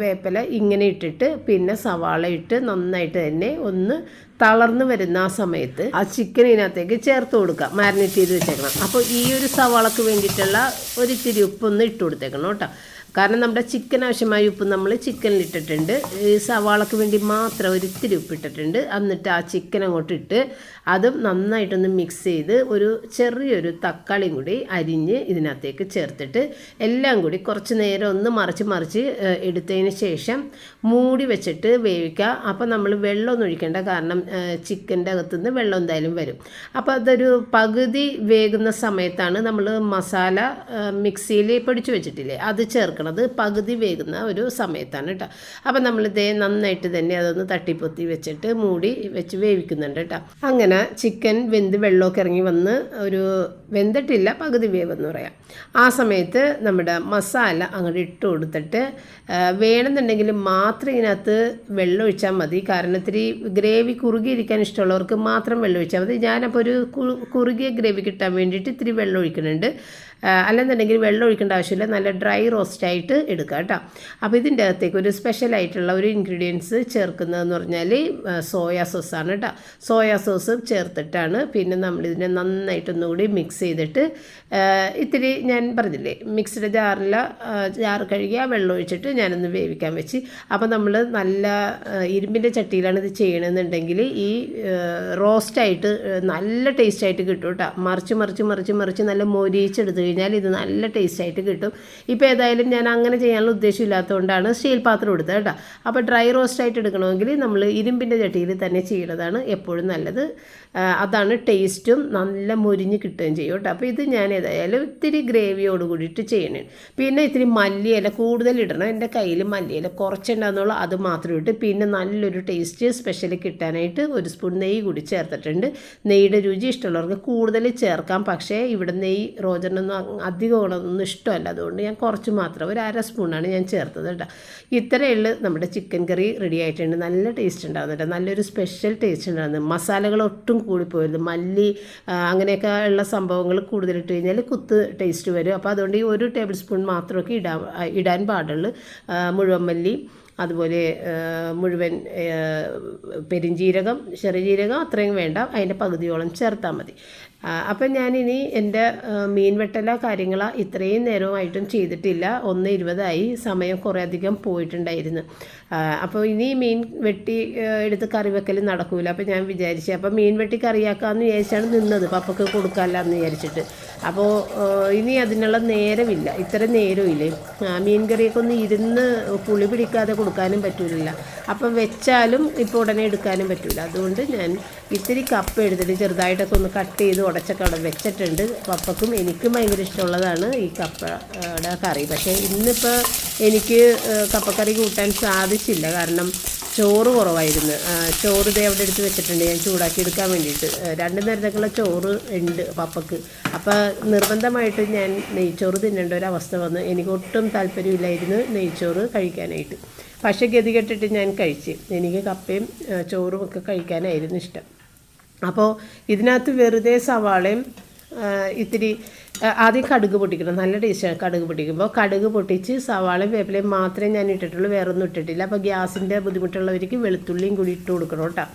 വേപ്പില ഇങ്ങനെ ഇട്ടിട്ട് പിന്നെ സവാള ഇട്ട് നന്നായിട്ട് തന്നെ ഒന്ന് തളർന്ന് വരുന്ന ആ സമയത്ത് ആ ചിക്കൻ ഇതിനകത്തേക്ക് ചേർത്ത് കൊടുക്കുക. മാരിനേറ്റ് ചെയ്ത് വെച്ചേക്കണം. അപ്പോൾ ഈ ഒരു സവാളക്ക് വേണ്ടിയിട്ടുള്ള ഒരു ഇത്തിരി ഉപ്പൊന്ന് ഇട്ട് കൊടുത്തേക്കണം കേട്ടോ. കാരണം നമ്മുടെ ചിക്കൻ ആവശ്യമായ ഉപ്പ് നമ്മൾ ചിക്കനിൽ ഇട്ടിട്ടുണ്ട്. ഈ സവാളക്ക് വേണ്ടി മാത്രം ഒരു ഇത്തിരി ഉപ്പ് ഇട്ടിട്ടുണ്ട്. എന്നിട്ട് ആ ചിക്കൻ അങ്ങോട്ട് ഇട്ട് അതും നന്നായിട്ടൊന്ന് മിക്സ് ചെയ്ത് ഒരു ചെറിയൊരു തക്കാളിയും കൂടി അരിഞ്ഞ് ഇതിനകത്തേക്ക് ചേർത്തിട്ട് എല്ലാം കൂടി കുറച്ച് നേരം ഒന്ന് മറിച്ച് മറിച്ച് എടുത്തതിന് ശേഷം മൂടി വെച്ചിട്ട് വേവിക്കുക. അപ്പോൾ നമ്മൾ വെള്ളമൊന്നും ഒഴിക്കേണ്ട കാരണം ചിക്കന്റെ അകത്തുനിന്ന് വെള്ളം എന്തായാലും വരും. അപ്പോൾ അതൊരു പകുതി വേകുന്ന സമയത്താണ് നമ്മൾ മസാല മിക്സിയിൽ പൊടിച്ച് വെച്ചിട്ടില്ലേ അത് ചേർക്കണത് പകുതി വേകുന്ന ഒരു സമയത്താണ് കേട്ടോ അപ്പോൾ നമ്മൾ ഇതേ നന്നായിട്ട് തന്നെ അതൊന്ന് തട്ടിപ്പൊത്തി വെച്ചിട്ട് മൂടി വെച്ച് വേവിക്കുന്നുണ്ട് കേട്ടോ അങ്ങനെ ചിക്കൻ വെന്ത് വെള്ളമൊക്കെ ഇറങ്ങി വന്ന് ഒരു വെന്തിട്ടില്ല പകുതി വേവെന്ന് പറയാം. ആ സമയത്ത് നമ്മുടെ മസാല അങ്ങോട്ട് ഇട്ട് കൊടുത്തിട്ട് വേണമെന്നുണ്ടെങ്കിൽ മാത്രം ഇതിനകത്ത് വെള്ളം ഒഴിച്ചാൽ മതി. കാരണം ഇത്തിരി ഗ്രേവി കുറുകിയിരിക്കാൻ ഇഷ്ടമുള്ളവർക്ക് മാത്രം വെള്ളം ഒഴിച്ചാൽ മതി. ഞാനപ്പോൾ ഒരു കുറുകിയ ഗ്രേവി കിട്ടാൻ വേണ്ടിയിട്ട് ഇത്തിരി വെള്ളം ഒഴിക്കുന്നുണ്ട്. അല്ലെന്നുണ്ടെങ്കിൽ വെള്ളം ഒഴിക്കേണ്ട ആവശ്യമില്ല. നല്ല ഡ്രൈ റോസ്റ്റായിട്ട് എടുക്കുക കേട്ടോ. അപ്പോൾ ഇതിന്റെ അകത്തേക്ക് ഒരു സ്പെഷ്യൽ ആയിട്ടുള്ള ഒരു ഇൻഗ്രീഡിയൻസ് ചേർക്കുന്നതെന്ന് പറഞ്ഞാൽ സോയാ സോസാണ് കേട്ടോ. സോയാ സോസ് ചേർത്തിട്ടാണ് പിന്നെ നമ്മളിതിനെ നന്നായിട്ടൊന്നുകൂടി മിക്സ് ചെയ്തിട്ട് ഇത്തിരി ഞാൻ പറഞ്ഞില്ലേ മിക്സ്ഡ് ജാറില ജാർ കഴുകി ആ വെള്ളം ഒഴിച്ചിട്ട് ഞാനൊന്ന് വേവിക്കാൻ വെച്ച്. അപ്പോൾ നമ്മൾ നല്ല ഇരുമ്പിന്റെ ചട്ടിയിലാണ് ഇത് ചെയ്യണമെന്നുണ്ടെങ്കിൽ ഈ റോസ്റ്റായിട്ട് നല്ല ടേസ്റ്റായിട്ട് കിട്ടും കേട്ടോ. മറിച്ച് മറിച്ച് മറിച്ച് മറിച്ച് നല്ല മൊരിച്ചെടുത്ത് കഴിഞ്ഞാൽ ഇത് നല്ല ടേസ്റ്റായിട്ട് കിട്ടും. ഇപ്പോൾ ഏതായാലും ഞാൻ അങ്ങനെ ചെയ്യാനുള്ള ഉദ്ദേശമില്ലാത്തതുകൊണ്ടാണ് സ്റ്റീൽ പാത്രം എടുത്തത് കേട്ടോ. അപ്പോൾ ഡ്രൈ റോസ്റ്റായിട്ട് എടുക്കണമെങ്കിൽ നമ്മൾ ഇരുമ്പിന്റെ ചട്ടിയിൽ തന്നെ ചെയ്യുന്നതാണ് എപ്പോഴും നല്ലത്. അതാണ് ടേസ്റ്റും നല്ല മുരിഞ്ഞ് കിട്ടുകയും ചെയ്യും കേട്ടോ. അപ്പോൾ ഇത് ഞാൻ ഏതായാലും ഇത്തിരി ഗ്രേവിയോട് കൂടിയിട്ട് ചെയ്യണേ. പിന്നെ ഇത്തിരി മല്ലിയില കൂടുതൽ ഇടണം. എന്റെ കയ്യിൽ മല്ലിയില കുറച്ചുണ്ടാകുന്നുള്ളൂ അത് മാത്രം ഇട്ട് പിന്നെ നല്ലൊരു ടേസ്റ്റ് സ്പെഷ്യൽ കിട്ടാനായിട്ട് ഒരു സ്പൂൺ നെയ്യ് കൂടി ചേർത്തിട്ടുണ്ട്. നെയ്യുടെ രുചി ഇഷ്ടമുള്ളവർക്ക് കൂടുതൽ ചേർക്കാം. പക്ഷേ ഇവിടെ നെയ്യ് റോജറിനൊന്നും അ- അധികം ഉള്ളതൊന്നും ഇഷ്ടമല്ല. അതുകൊണ്ട് ഞാൻ കുറച്ച് മാത്രം ഒരു അര സ്പൂണാണ് ഞാൻ ചേർത്തത് കേട്ടോ. ഇത്രയുള്ള നമ്മുടെ ചിക്കൻ കറി റെഡി ആയിട്ടുണ്ട്. നല്ല ടേസ്റ്റ് ഉണ്ടാകുന്നുണ്ട് നല്ലൊരു സ്പെഷ്യൽ ടേസ്റ്റ് ഉണ്ടാകുന്നത് മസാലകൾ ഒട്ടും കൂടിപ്പോയത്. മല്ലി അങ്ങനെയൊക്കെ ഉള്ള സംഭവങ്ങൾ കൂടുതലിട്ട് കഴിഞ്ഞാൽ കുത്ത് ടേസ്റ്റ് വരും. അപ്പോൾ അതുകൊണ്ട് ഈ ഒരു ടേബിൾ സ്പൂൺ മാത്രമൊക്കെ ഇടാൻ ഇടാൻ പാടുള്ളൂ. മുഴുവൻ മല്ലി അതുപോലെ മുഴുവൻ പെരിഞ്ജീരകം ചെറിയ ജീരകം അത്രയും വേണ്ട. അതിന്റെ പകുതിയോളം ചേർത്താൽ മതി. അപ്പം ഞാനിനി എന്റെ മീൻ വെട്ടല കാര്യങ്ങളോ ഇത്രയും നേരമായിട്ടും ചെയ്തിട്ടില്ല. ഒന്ന് ഇരുപതായി. സമയം കുറേ അധികം പോയിട്ടുണ്ടായിരുന്നു. അപ്പോൾ ഇനി മീൻ വെട്ടി എടുത്ത് കറി വെക്കൽ നടക്കൂല. അപ്പോൾ ഞാൻ വിചാരിച്ചു അപ്പോൾ മീൻ വെട്ടി കറിയാക്കാമെന്ന് വിചാരിച്ചാണ് നിന്നത്. പപ്പക്ക് കൊടുക്കാമല്ല എന്ന് വിചാരിച്ചിട്ട്. അപ്പോൾ ഇനി അതിനുള്ള നേരമില്ല. ഇത്ര നേരമില്ലേ മീൻ കറിയൊക്കെ ഒന്ന് ഇരുന്ന് പുളി പിടിക്കാതെ കൊടുക്കാനും പറ്റൂലല്ല. അപ്പോൾ വെച്ചാലും ഇപ്പോൾ ഉടനെ എടുക്കാനും പറ്റില്ല അതുകൊണ്ട് ഞാൻ ഇത്തിരി കപ്പ് എടുത്തിട്ട് ചെറുതായിട്ടൊക്കെ ഒന്ന് കട്ട് ചെയ്ത് ഉടച്ചൊക്കെ അവിടെ വെച്ചിട്ടുണ്ട്. പപ്പക്കും എനിക്കും ഭയങ്കര ഇഷ്ടമുള്ളതാണ് ഈ കപ്പയുടെ കറി. പക്ഷേ ഇന്നിപ്പോൾ എനിക്ക് കപ്പക്കറി കൂട്ടാൻ സാധിച്ചില്ല. കാരണം ചോറ് കുറവായിരുന്നു. ചോറ് ഇതേ അവിടെ എടുത്ത് വെച്ചിട്ടുണ്ട്. ഞാൻ ചൂടാക്കി എടുക്കാൻ വേണ്ടിയിട്ട്. രണ്ട് നേരത്തേക്കുള്ള ചോറ് ഉണ്ട് പപ്പക്ക്. അപ്പോൾ നിർബന്ധമായിട്ട് ഞാൻ നെയ്ച്ചോറ് തിന്നേണ്ട ഒരു അവസ്ഥ വന്നു. എനിക്ക് ഒട്ടും താല്പര്യമില്ലായിരുന്നു നെയ്ച്ചോറ് കഴിക്കാനായിട്ട്. പക്ഷേ ഗതികെട്ടിട്ട് ഞാൻ കഴിച്ച്. എനിക്ക് കപ്പയും ചോറും ഒക്കെ കഴിക്കാനായിരുന്നു ഇഷ്ടം. അപ്പോൾ ഇതിനകത്ത് വെറുതെ സവാളയും ഇത്തിരി ആദ്യം കടുക് പൊട്ടിക്കണം. നല്ല ടേസ്റ്റാണ് കടുക് പൊട്ടിക്കുമ്പോൾ കടുക് പൊട്ടിച്ച് സവാളയും വേപ്പിലയും മാത്രമേ ഞാൻ ഇട്ടിട്ടുള്ളൂ. വേറെ ഒന്നും ഇട്ടിട്ടില്ല. അപ്പോൾ ഗ്യാസിന്റെ ബുദ്ധിമുട്ടുള്ളവർക്ക് വെളുത്തുള്ളിയും കൂടി ഇട്ട് കൊടുക്കണം കേട്ടോ.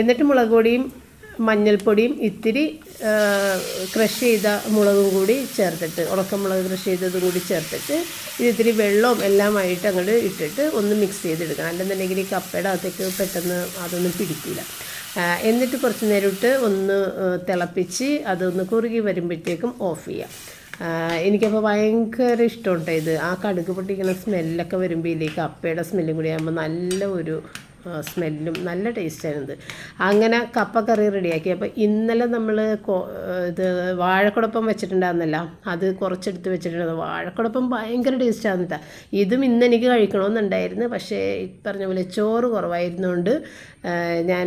എന്നിട്ട് മുളക് പൊടിയും മഞ്ഞൾപ്പൊടിയും ഇത്തിരി ക്രഷ് ചെയ്ത മുളകും കൂടി ചേർത്തിട്ട് ഉണക്കമുളക് ക്രഷ് ചെയ്തതും കൂടി ചേർത്തിട്ട് ഇത് ഇത്തിരി വെള്ളവും എല്ലാമായിട്ട് അങ്ങോട്ട് ഇട്ടിട്ട് ഒന്ന് മിക്സ് ചെയ്തെടുക്കണം. അല്ലെന്നുണ്ടെങ്കിൽ ഈ കപ്പയുടെ അകത്തേക്ക് പെട്ടെന്ന് അതൊന്നും പിടിക്കില്ല എന്നിട്ട് കുറച്ച് നേരം ഇട്ട് ഒന്ന് തിളപ്പിച്ച് അതൊന്ന് കുറുകി വരുമ്പോഴത്തേക്കും ഓഫ് ചെയ്യാം. എനിക്കപ്പോൾ ഭയങ്കര ഇഷ്ടമുണ്ട് ഇത്? ആ കടുക് പൊട്ടിക്കുന്ന സ്മെല്ലൊക്കെ വരുമ്പോൾ ഇതിലേക്ക് കപ്പയുടെ സ്മെല്ലും കൂടി ആകുമ്പോൾ നല്ല ഒരു സ്മെല്ലും നല്ല ടേസ്റ്റായിരുന്നത്. അങ്ങനെ കപ്പ കറി റെഡിയാക്കി. അപ്പോൾ ഇന്നലെ നമ്മൾ ഇത് വാഴക്കുടപ്പം വെച്ചിട്ടുണ്ടായിരുന്നല്ല. അത് കുറച്ചെടുത്ത് വെച്ചിട്ടുണ്ടായിരുന്നു. വാഴക്കുടപ്പം ഭയങ്കര ടേസ്റ്റാണ് കേട്ടോ ഇതും ഇന്ന് എനിക്ക് കഴിക്കണമെന്നുണ്ടായിരുന്നു. പക്ഷേ പറഞ്ഞ പോലെ ചോറ് കുറവായിരുന്നുകൊണ്ട് ഞാൻ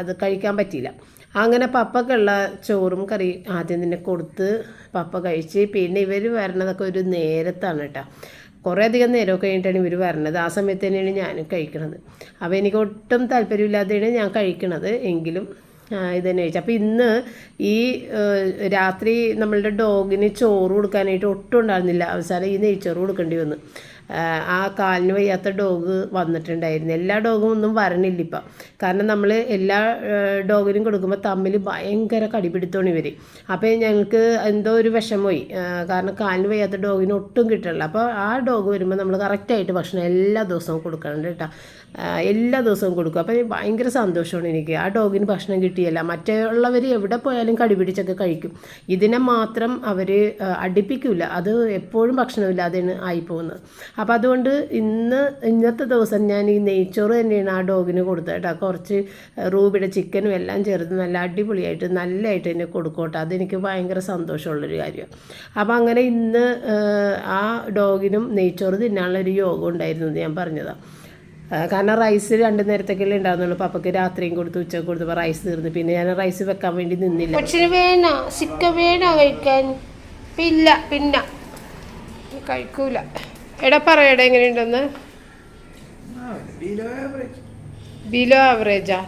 അത് കഴിക്കാൻ പറ്റിയില്ല. അങ്ങനെ പപ്പക്കുള്ള ചോറും കറി ആദ്യം തന്നെ കൊടുത്ത് പപ്പ കഴിച്ച് പിന്നെ ഇവർ വരണതൊക്കെ ഒരു നേരത്താണ് കേട്ടോ കുറേ അധികം നേരമൊക്കെ കഴിഞ്ഞിട്ടാണ് ഇവർ വരണത്. ആ സമയത്ത് തന്നെയാണ് ഞാനും കഴിക്കണത്. അപ്പോൾ എനിക്ക് ഒട്ടും താല്പര്യമില്ലാതെയാണ് ഞാൻ കഴിക്കണത്. എങ്കിലും ഇത് തന്നെ കഴിച്ചു. അപ്പോൾ ഇന്ന് ഈ രാത്രി നമ്മളുടെ ഡോഗിന് ചോറ് കൊടുക്കാനായിട്ട് ഒട്ടും ഉണ്ടായിരുന്നില്ല. അവസാനം ഈ നെയ്ച്ചോറ് കൊടുക്കേണ്ടി വന്നു. ആ, കാലിന് വയ്യാത്ത ഡോഗ് വന്നിട്ടുണ്ടായിരുന്നു. എല്ലാ ഡോഗും ഒന്നും വരണില്ല ഇപ്പം. കാരണം നമ്മൾ എല്ലാ ഡോഗിനും കൊടുക്കുമ്പോൾ തമ്മിൽ ഭയങ്കര കടിപിടുത്തോണി ഇവർ അപ്പോൾ ഞങ്ങൾക്ക് എന്തോ ഒരു വിഷമമായി. കാരണം കാലിന് വയ്യാത്ത ഡോഗിന് ഒട്ടും കിട്ടണില്ല. അപ്പോൾ ആ ഡോഗ് വരുമ്പോൾ നമ്മൾ കറക്റ്റായിട്ട് ഭക്ഷണം എല്ലാ ദിവസവും കൊടുക്കണം കേട്ടോ. എല്ലാ ദിവസവും കൊടുക്കും. അപ്പോൾ ഭയങ്കര സന്തോഷമാണ് എനിക്ക്. ആ ഡോഗിന് ഭക്ഷണം കിട്ടിയല്ല. മറ്റുള്ളവർ എവിടെ പോയാലും കടിപിടിച്ചൊക്കെ കഴിക്കും. ഇതിനെ മാത്രം അവർ അടുപ്പിക്കില്ല അത് എപ്പോഴും ഭക്ഷണമില്ലാതെയാണ് ആയിപ്പോകുന്നത് അപ്പോൾ അതുകൊണ്ട് ഇന്ന് ഇന്നത്തെ ദിവസം ഞാൻ ഈ നെയ്ച്ചോറ് തന്നെയാണ് ആ ഡോഗിന് കൊടുത്തത് കേട്ടോ. കുറച്ച് റൂബിയുടെ ചിക്കനും എല്ലാം ചേർത്ത് നല്ല അടിപൊളിയായിട്ട് നല്ലതായിട്ട് തന്നെ കൊടുക്കോട്ടെ അതെനിക്ക് ഭയങ്കര സന്തോഷമുള്ളൊരു കാര്യമാണ്. അപ്പോൾ അങ്ങനെ ഇന്ന് ആ, ഡോഗിനും നെയ്ച്ചോറ് തിന്നാനുള്ള ഒരു യോഗം ഉണ്ടായിരുന്നു ഞാൻ പറഞ്ഞതാണ് കാരണം റൈസ് രണ്ട് നേരത്തേക്കല്ലേ ഉണ്ടാകുന്നുള്ളൂ പപ്പക്ക് രാത്രിയും കൊടുത്ത് ഉച്ചയ്ക്ക് കൊടുത്തപ്പോൾ റൈസ് തീർന്നു. പിന്നെ ഞാൻ റൈസ് വെക്കാൻ വേണ്ടി നിന്നില്ല. പക്ഷെ കഴിക്കാൻ? ഇല്ല പിന്നെ കഴിക്കൂല. എടാ പറയടാ എങ്ങനെയുണ്ടെന്ന്? ബിലോ ആവറേജ്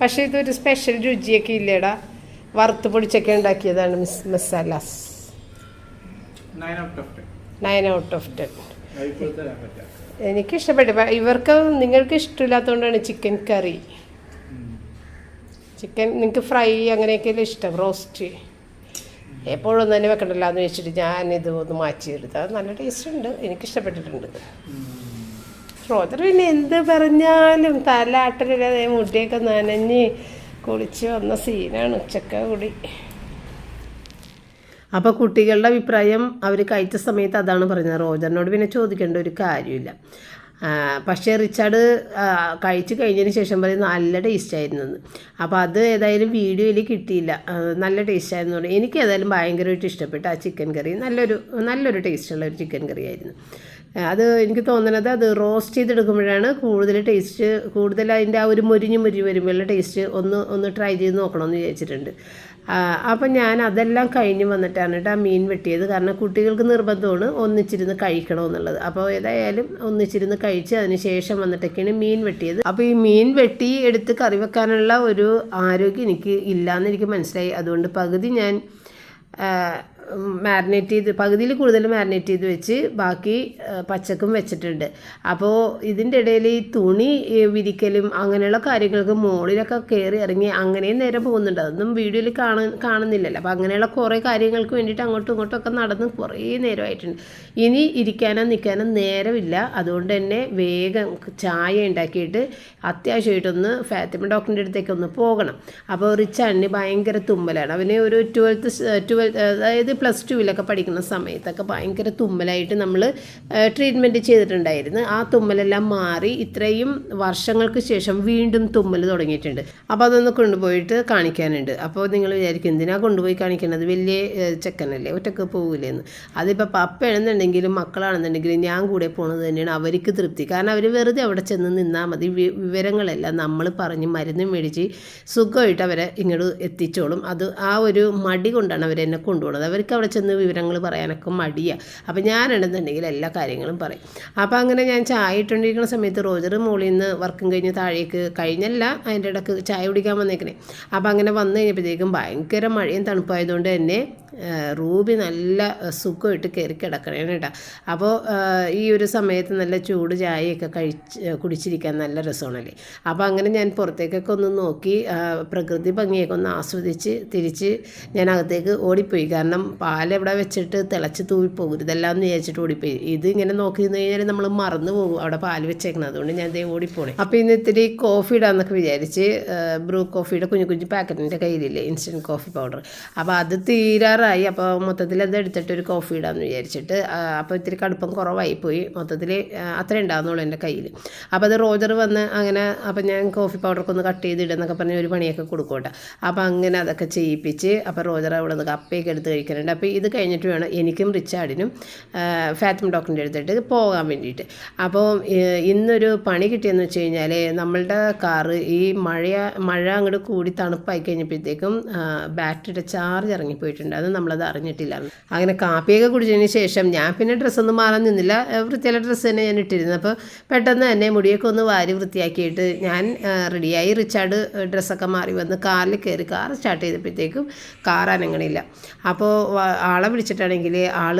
പക്ഷെ ഇതൊരു സ്പെഷ്യൽ രുചിയൊക്കെ ഇല്ലേടാ. വറുത്ത് പൊടിച്ചൊക്കെ ഉണ്ടാക്കിയതാണ് miss masalas nine out of ten എനിക്ക് ഇഷ്ടപ്പെട്ടു ഇവർക്ക് നിങ്ങൾക്ക് ഇഷ്ടമില്ലാത്തതുകൊണ്ടാണ് ചിക്കൻ കറി ചിക്കൻ നിങ്ങൾക്ക് ഫ്രൈ അങ്ങനെയൊക്കെയല്ലേ ഇഷ്ടം? റോസ്റ്റ് എപ്പോഴും തന്നെ വെക്കണ്ടല്ലോ. എന്ന് വെച്ചിട്ട് ഇത് ഒന്ന് മാറ്റിയെടുത്ത് അത് നല്ല ടേസ്റ്റ് ഉണ്ട്. എനിക്ക് ഇഷ്ടപ്പെട്ടിട്ടുണ്ട് ശ്രോതർ പിന്നെ എന്ത് പറഞ്ഞാലും തല ആട്ടലില്ലാതെ മുട്ടിയൊക്കെ നനഞ്ഞ് കുളിച്ച് വന്ന സീനാണ് ഉച്ചക്ക കൂടി. അപ്പോൾ കുട്ടികളുടെ അഭിപ്രായം അവർ കഴിച്ച സമയത്ത് അതാണ് പറഞ്ഞത്. റോജറിനോട് പിന്നെ ചോദിക്കേണ്ട ഒരു കാര്യമില്ല. പക്ഷേ റിച്ചാർഡ് കഴിച്ചു കഴിഞ്ഞതിന് ശേഷം പറയും നല്ല ടേസ്റ്റ് ആയിരുന്നു അപ്പോൾ അത് ഏതായാലും വീഡിയോയിൽ കിട്ടിയില്ല. നല്ല ടേസ്റ്റ് ആയിരുന്നു എനിക്ക് ഏതായാലും ഭയങ്കരമായിട്ട് ഇഷ്ടപ്പെട്ടു ആ ചിക്കൻ കറി നല്ലൊരു നല്ലൊരു ടേസ്റ്റുള്ള ഒരു ചിക്കൻ കറി ആയിരുന്നു. അത് എനിക്ക് തോന്നുന്നത് അത് റോസ്റ്റ് ചെയ്തെടുക്കുമ്പോഴാണ് കൂടുതൽ ടേസ്റ്റ് കൂടുതൽ അതിന്റെ ആ ഒരു മുരിഞ്ഞ് മുരിഞ്ഞ് വരുമ്പോഴുള്ള ടേസ്റ്റ് ഒന്ന് ഒന്ന് ട്രൈ ചെയ്ത് നോക്കണമെന്ന് വിചാരിച്ചിട്ടുണ്ട്. അപ്പം ഞാൻ അതെല്ലാം കഴിഞ്ഞ് വന്നിട്ടാണ് കേട്ടോ മീൻ വെട്ടിയത്. കാരണം കുട്ടികൾക്ക് നിർബന്ധമാണ് ഒന്നിച്ചിരുന്ന് കഴിക്കണമെന്നുള്ളത്. അപ്പോൾ ഏതായാലും ഒന്നിച്ചിരുന്ന് കഴിച്ച് അതിന് ശേഷം വന്നിട്ടൊക്കെയാണ് മീൻ വെട്ടിയത്. അപ്പോൾ ഈ മീൻ വെട്ടി എടുത്ത് കറി വെക്കാനുള്ള ഒരു ആരോഗ്യം എനിക്ക് ഇല്ലയെന്ന് എനിക്ക് മനസ്സിലായി. അതുകൊണ്ട് പകുതി ഞാൻ മാരിനേറ്റ് ചെയ്ത് പകുതിയിൽ കൂടുതൽ മാരിനേറ്റ് ചെയ്ത് വെച്ച് ബാക്കി പച്ചക്കും വെച്ചിട്ടുണ്ട്. അപ്പോൾ ഇതിന്റെ ഇടയിൽ ഈ തുണി വിരിക്കലും അങ്ങനെയുള്ള കാര്യങ്ങൾക്ക് മുകളിലൊക്കെ കയറി ഇറങ്ങി അങ്ങനെയും നേരെ പോകുന്നുണ്ട്. അതൊന്നും വീഡിയോയിൽ കാണാൻ കാണുന്നില്ലല്ലോ. അപ്പോൾ അങ്ങനെയുള്ള കുറേ കാര്യങ്ങൾക്ക് വേണ്ടിയിട്ട് അങ്ങോട്ടും ഇങ്ങോട്ടും ഒക്കെ നടന്ന് കുറേ നേരമായിട്ടുണ്ട്. ഇനി ഇരിക്കാനോ നിൽക്കാനോ നേരമില്ല. അതുകൊണ്ട് തന്നെ വേഗം ചായ ഉണ്ടാക്കിയിട്ട് അത്യാവശ്യമായിട്ടൊന്ന് ഫാത്തിമ ഡോക്ടറിന്റെ അടുത്തേക്ക് ഒന്ന് പോകണം. അപ്പോൾ റിച്ച് അണ്ണി ഭയങ്കര തുമ്മലാണ്. അവന് ഒരു ട്വൽത്ത് ട്വൽത്ത് അതായത് പ്ലസ് ടുവിലൊക്കെ പഠിക്കുന്ന സമയത്തൊക്കെ ഭയങ്കര തുമ്മലായിട്ട് നമ്മൾ ട്രീറ്റ്മെന്റ് ചെയ്തിട്ടുണ്ടായിരുന്നു. ആ തുമ്മലെല്ലാം മാറി ഇത്രയും വർഷങ്ങൾക്ക് ശേഷം വീണ്ടും തുമ്മൽ തുടങ്ങിയിട്ടുണ്ട്. അപ്പോൾ അതൊന്ന് കൊണ്ടുപോയിട്ട് കാണിക്കാനുണ്ട്. അപ്പോൾ നിങ്ങൾ വിചാരിക്കും എന്തിനാണ് കൊണ്ടുപോയി കാണിക്കുന്നത് വലിയ ചെക്കനല്ലേ ഒറ്റയ്ക്ക് പോകില്ലെന്ന് അതിപ്പോൾ പപ്പയാണെന്നുണ്ടെങ്കിലും മക്കളാണെന്നുണ്ടെങ്കിലും ഞാൻ കൂടെ പോണത് തന്നെയാണ് അവർക്ക് തൃപ്തി. കാരണം അവർ വെറുതെ അവിടെ ചെന്ന് നിന്നാൽ മതി. വിവരങ്ങളെല്ലാം നമ്മൾ പറഞ്ഞ് മരുന്ന് മേടിച്ച് സുഖമായിട്ട് അവരെ ഇങ്ങോട്ട് എത്തിച്ചോളും. അത് ആ ഒരു മടി കൊണ്ടാണ് അവരെന്നെ കൊണ്ടുപോകുന്നത് അവർക്ക് അവിടെ ചെന്ന് വിവരങ്ങൾ പറയാനൊക്കെ മടിയാണ് അപ്പോൾ ഞാനാണെന്നുണ്ടെങ്കിൽ എല്ലാ കാര്യങ്ങളും പറയും. അപ്പോൾ അങ്ങനെ ഞാൻ ചായ ഇട്ടുകൊണ്ടിരിക്കുന്ന സമയത്ത് റോജർ മുകളിൽ നിന്ന് വർക്കും കഴിഞ്ഞ് താഴേക്ക് കഴിഞ്ഞല്ല അതിന്റെ ഇടയ്ക്ക് ചായ കുടിക്കാൻ വന്നേക്കണേ. അപ്പോൾ അങ്ങനെ വന്നു കഴിഞ്ഞപ്പോഴത്തേക്കും ഭയങ്കര മഴയും തണുപ്പായതുകൊണ്ട് തന്നെ റൂബി നല്ല സുഖമായിട്ട് കയറി കിടക്കണേ കേട്ടോ. അപ്പോൾ ഈ ഒരു സമയത്ത് നല്ല ചൂട് ചായയൊക്കെ കഴിച്ച് കുടിച്ചിരിക്കാൻ നല്ല രസമാണല്ലേ. അപ്പോൾ അങ്ങനെ ഞാൻ പുറത്തേക്കൊക്കെ ഒന്ന് നോക്കി പ്രകൃതി ഭംഗിയൊക്കെ ഒന്ന് ആസ്വദിച്ച് തിരിച്ച് ഞാൻ അകത്തേക്ക് ഓടിപ്പോയി. കാരണം പാൽ എവിടെ വെച്ചിട്ട് തിളച്ച് തൂവിപ്പോകും. ഇതെല്ലാം എന്ന് വിചാരിച്ചിട്ട് ഓടിപ്പോയി. ഇത് ഇങ്ങനെ നോക്കി നിന്ന് കഴിഞ്ഞാൽ നമ്മൾ മറന്നു പോകും അവിടെ പാൽ വെച്ചേക്കണം അതുകൊണ്ട് ഞാൻ ദേ ഓടിപ്പോണേ. അപ്പോൾ ഇന്ന് ഇത്തിരി കോഫി ഇടാന്നൊക്കെ വിചാരിച്ച് ബ്രൂ കോഫിയുടെ കുഞ്ഞു കുഞ്ഞു പാക്കറ്റിന്റെ കയ്യിലില്ലേ ഇൻസ്റ്റന്റ് കോഫി പൗഡർ അപ്പോൾ അത് തീരാറായി. അപ്പോൾ മൊത്തത്തിൽ അത് എടുത്തിട്ട് ഒരു കോഫി ഇടാമെന്ന് വിചാരിച്ചിട്ട് അപ്പോൾ ഇത്തിരി കടുപ്പം കുറവായി പോയി മൊത്തത്തിൽ അത്രേ ഉണ്ടാകുന്നുള്ളൂ എന്റെ കയ്യിൽ അപ്പോൾ അത് റോജർ വന്ന് അങ്ങനെ അപ്പോൾ ഞാൻ കോഫി പൗഡറൊക്കെ ഒന്ന് കട്ട് ചെയ്ത് ഇടുന്നൊക്കെ പറഞ്ഞ് ഒരു പണിയൊക്കെ കൊടുക്കോട്ടെ അപ്പോൾ അങ്ങനെ അതൊക്കെ ചെയ്യിപ്പിച്ച് അപ്പോൾ റോജർ അവിടെ നിന്ന് കപ്പയൊക്കെ എടുത്ത് കഴിക്കുന്നുണ്ട് അപ്പോൾ ഇത് കഴിഞ്ഞിട്ട് വേണം എനിക്കും റിച്ചാർഡിനും ഫാത്തിമ ഡോക്ടറിന്റെ അടുത്തിട്ട് പോകാൻ വേണ്ടിയിട്ട്. അപ്പോൾ ഇന്നൊരു പണി കിട്ടിയെന്ന് വെച്ച് കഴിഞ്ഞാൽ നമ്മളുടെ കാറ് ഈ മഴ മഴ അങ്ങോട്ട് കൂടി തണുപ്പായി കഴിഞ്ഞപ്പോഴത്തേക്കും ബാറ്ററിയുടെ ചാർജ് ഇറങ്ങിപ്പോയിട്ടുണ്ട്. അത് നമ്മളത് അറിഞ്ഞിട്ടില്ല. അങ്ങനെ കാപ്പിയൊക്കെ കുടിച്ചതിന് ശേഷം ഞാൻ പിന്നെ ഡ്രസ്സൊന്നും മാറാൻ നിന്നില്ല. വൃത്തിയുള്ള ഡ്രസ്സ് തന്നെ ഞാൻ ഇട്ടിരുന്നു അപ്പോൾ പെട്ടെന്ന് തന്നെ മുടിയൊക്കെ ഒന്ന് വാരി വൃത്തിയാക്കിയിട്ട് ഞാൻ റെഡിയായി. റിച്ചാർഡ് ഡ്രസ്സൊക്കെ മാറി വന്ന് കാറിൽ കയറി കാർ സ്റ്റാർട്ട് ചെയ്തപ്പോഴത്തേക്കും കാർ അനങ്ങണില്ല അപ്പോൾ ആളെ വിളിച്ചിട്ടാണെങ്കിൽ ആൾ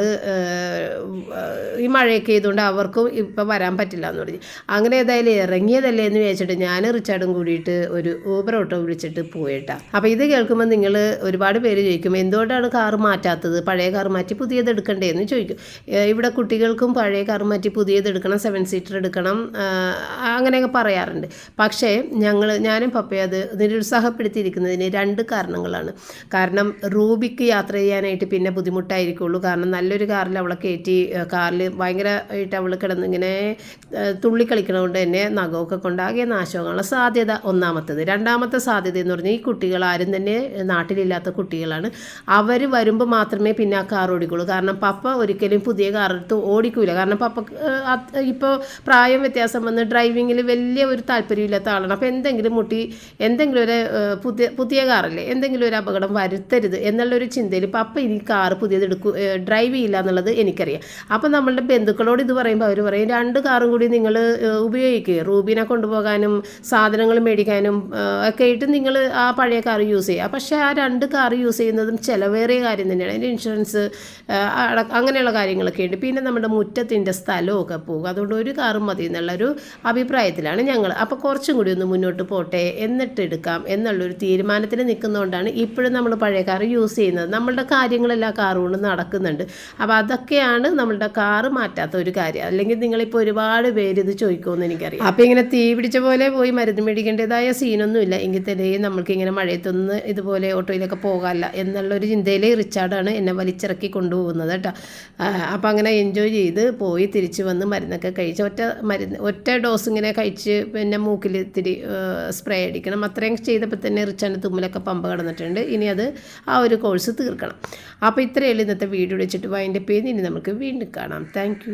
ഈ മഴയൊക്കെ ചെയ്തുകൊണ്ട് അവർക്കും ഇപ്പം വരാൻ പറ്റില്ല എന്ന് പറഞ്ഞു. അങ്ങനെ ഏതായാലും ഇറങ്ങിയതല്ലേ എന്ന് വിചാരിച്ചിട്ട് ഞാൻ റിച്ചാർഡും കൂടിയിട്ട് ഒരു ഊബർ ഓട്ടോ വിളിച്ചിട്ട് പോയിട്ടാ. അപ്പോൾ ഇത് കേൾക്കുമ്പോൾ നിങ്ങൾ ഒരുപാട് പേര് ചോദിക്കും എന്തുകൊണ്ടാണ് കാർ മാറ്റാത്തത്? പഴയ കാർ മാറ്റി പുതിയത് എടുക്കണ്ടേ? എന്ന് ചോദിക്കും. ഇവിടെ കുട്ടികൾക്കും പഴയ കാർ മാറ്റി പുതിയത് എടുക്കണം സെവൻ സീറ്റർ എടുക്കണം അങ്ങനെയൊക്കെ പറയാറുണ്ട്. പക്ഷേ ഞങ്ങൾ ഞാനും പപ്പയും അത് നിരുത്സാഹപ്പെടുത്തിയിരിക്കുന്നതിന് രണ്ട് കാരണങ്ങളാണ്. കാരണം റൂബിക്ക് യാത്ര ചെയ്യാനായിട്ട് പിന്നെ ബുദ്ധിമുട്ടായിരിക്കുള്ളൂ. കാരണം നല്ലൊരു കാറിൽ അവളെ കയറ്റി കാറിൽ ഭയങ്കരമായിട്ട് അവൾ കിടന്ന് ഇങ്ങനെ ഏഹ് തുള്ളിക്കളിക്കണതുകൊണ്ട് തന്നെ നഖമൊക്കെ കൊണ്ടാകെ നാശമാകാനുള്ള സാധ്യത ഒന്നാമത്തത്. രണ്ടാമത്തെ സാധ്യത എന്ന് പറഞ്ഞാൽ ഈ കുട്ടികൾ ആരും തന്നെ നാട്ടിലില്ലാത്ത കുട്ടികളാണ്. അവർ വരുമ്പോൾ മാത്രമേ പിന്നെ ആ കാർ ഓടിക്കുള്ളൂ കാരണം പപ്പ ഒരിക്കലും പുതിയ കാർ എടുത്ത് ഓടിക്കൂല. കാരണം പപ്പ ഇപ്പോൾ പ്രായം വ്യത്യാസം വന്ന് ഡ്രൈവിങ്ങിൽ വലിയ ഒരു താല്പര്യമില്ലാത്ത ആളാണ്. അപ്പോൾ എന്തെങ്കിലും മുട്ടി എന്തെങ്കിലും ഒരു പുതിയ പുതിയ കാറല്ലേ എന്തെങ്കിലും ഒരു അപകടം വരുത്തരുത് എന്നുള്ളൊരു ചിന്തയിൽ പപ്പ ഇനി കാർ പുതിയത് എടുക്കൂ ഡ്രൈവ് ചെയ്യില്ല എന്നുള്ളത് എനിക്കറിയാം. അപ്പോൾ നമ്മളുടെ ബന്ധുക്കളോട് ഇത് പറയുമ്പോൾ അവർ പറയും രണ്ട് കാറും കൂടി നിങ്ങൾ ഉപയോഗിക്കുക റൂബിനെ കൊണ്ടുപോകാനും സാധനങ്ങൾ മേടിക്കാനും ഒക്കെ ആയിട്ട് നിങ്ങൾ ആ പഴയ കാർ യൂസ് ചെയ്യുക. പക്ഷേ ആ രണ്ട് കാർ യൂസ് ചെയ്യുന്നതും ചിലവേറിയ കാര്യം തന്നെയാണ്. അതിന്റെ ഇൻഷുറൻസ് അങ്ങനെയുള്ള കാര്യങ്ങളൊക്കെ ഉണ്ട് പിന്നെ നമ്മുടെ മുറ്റത്തിന്റെ സ്ഥലമൊക്കെ പോകും. അതുകൊണ്ട് ഒരു കാറും മതി എന്നുള്ളൊരു അഭിപ്രായത്തിലാണ് ഞങ്ങൾ അപ്പോൾ കുറച്ചും കൂടി ഒന്ന് മുന്നോട്ട് പോട്ടെ എന്നിട്ട് എടുക്കാം എന്നുള്ളൊരു തീരുമാനത്തിൽ നിൽക്കുന്നതുകൊണ്ടാണ് ഇപ്പോഴും നമ്മൾ പഴയ കാർ യൂസ് ചെയ്യുന്നത്. നമ്മളുടെ കാര്യങ്ങളെല്ലാം കാറ് കൊണ്ട് നടക്കുന്നുണ്ട്. അപ്പോൾ അതൊക്കെയാണ് നമ്മളുടെ കാറ് മാറ്റാത്ത ഒരു കാര്യം. അല്ലെങ്കിൽ നിങ്ങളിപ്പോൾ ഒരുപാട് പേര് ഇത് ചോദിക്കുമെന്ന് എനിക്കറിയാം. അപ്പോൾ ഇങ്ങനെ തീ പിടിച്ച പോലെ പോയി മരുന്ന് മേടിക്കേണ്ടതായ സീനൊന്നുമില്ല എങ്കിൽ തന്നെ നമ്മൾക്ക് ഇങ്ങനെ മഴയത്തൊന്ന് ഇതുപോലെ ഓട്ടോയിലൊക്കെ പോകാമല്ല എന്നുള്ളൊരു ചിന്തയിൽ റിച്ചാർഡാണ് എന്നെ വലിച്ചിറക്കി കൊണ്ടുപോകുന്നത് കേട്ടോ. അപ്പോൾ അങ്ങനെ എൻജോയ് ചെയ്ത് പോയി തിരിച്ചു വന്ന് മരുന്നൊക്കെ കഴിച്ച് ഒറ്റ മരുന്ന് ഒറ്റ ഡോസ് ഇങ്ങനെ കഴിച്ച് പിന്നെ മൂക്കിൽ ഇത്തിരി സ്പ്രേ അടിക്കണം. അത്രയും ചെയ്തപ്പോൾ തന്നെ റിച്ചാന്റെ തുമ്മലൊക്കെ പമ്പ് കിടന്നിട്ടുണ്ട്. ഇനി അത് ആ ഒരു കോഴ്സ് തീർക്കണം. അപ്പോൾ ഇത്രയല്ലേ ഇന്നത്തെ വീഡിയോ വെച്ചിട്ട് വൈൻഡപ്പ് ചെയ്ത് ഇനി നമുക്ക് വീണ്ടും കാണാം. താങ്ക്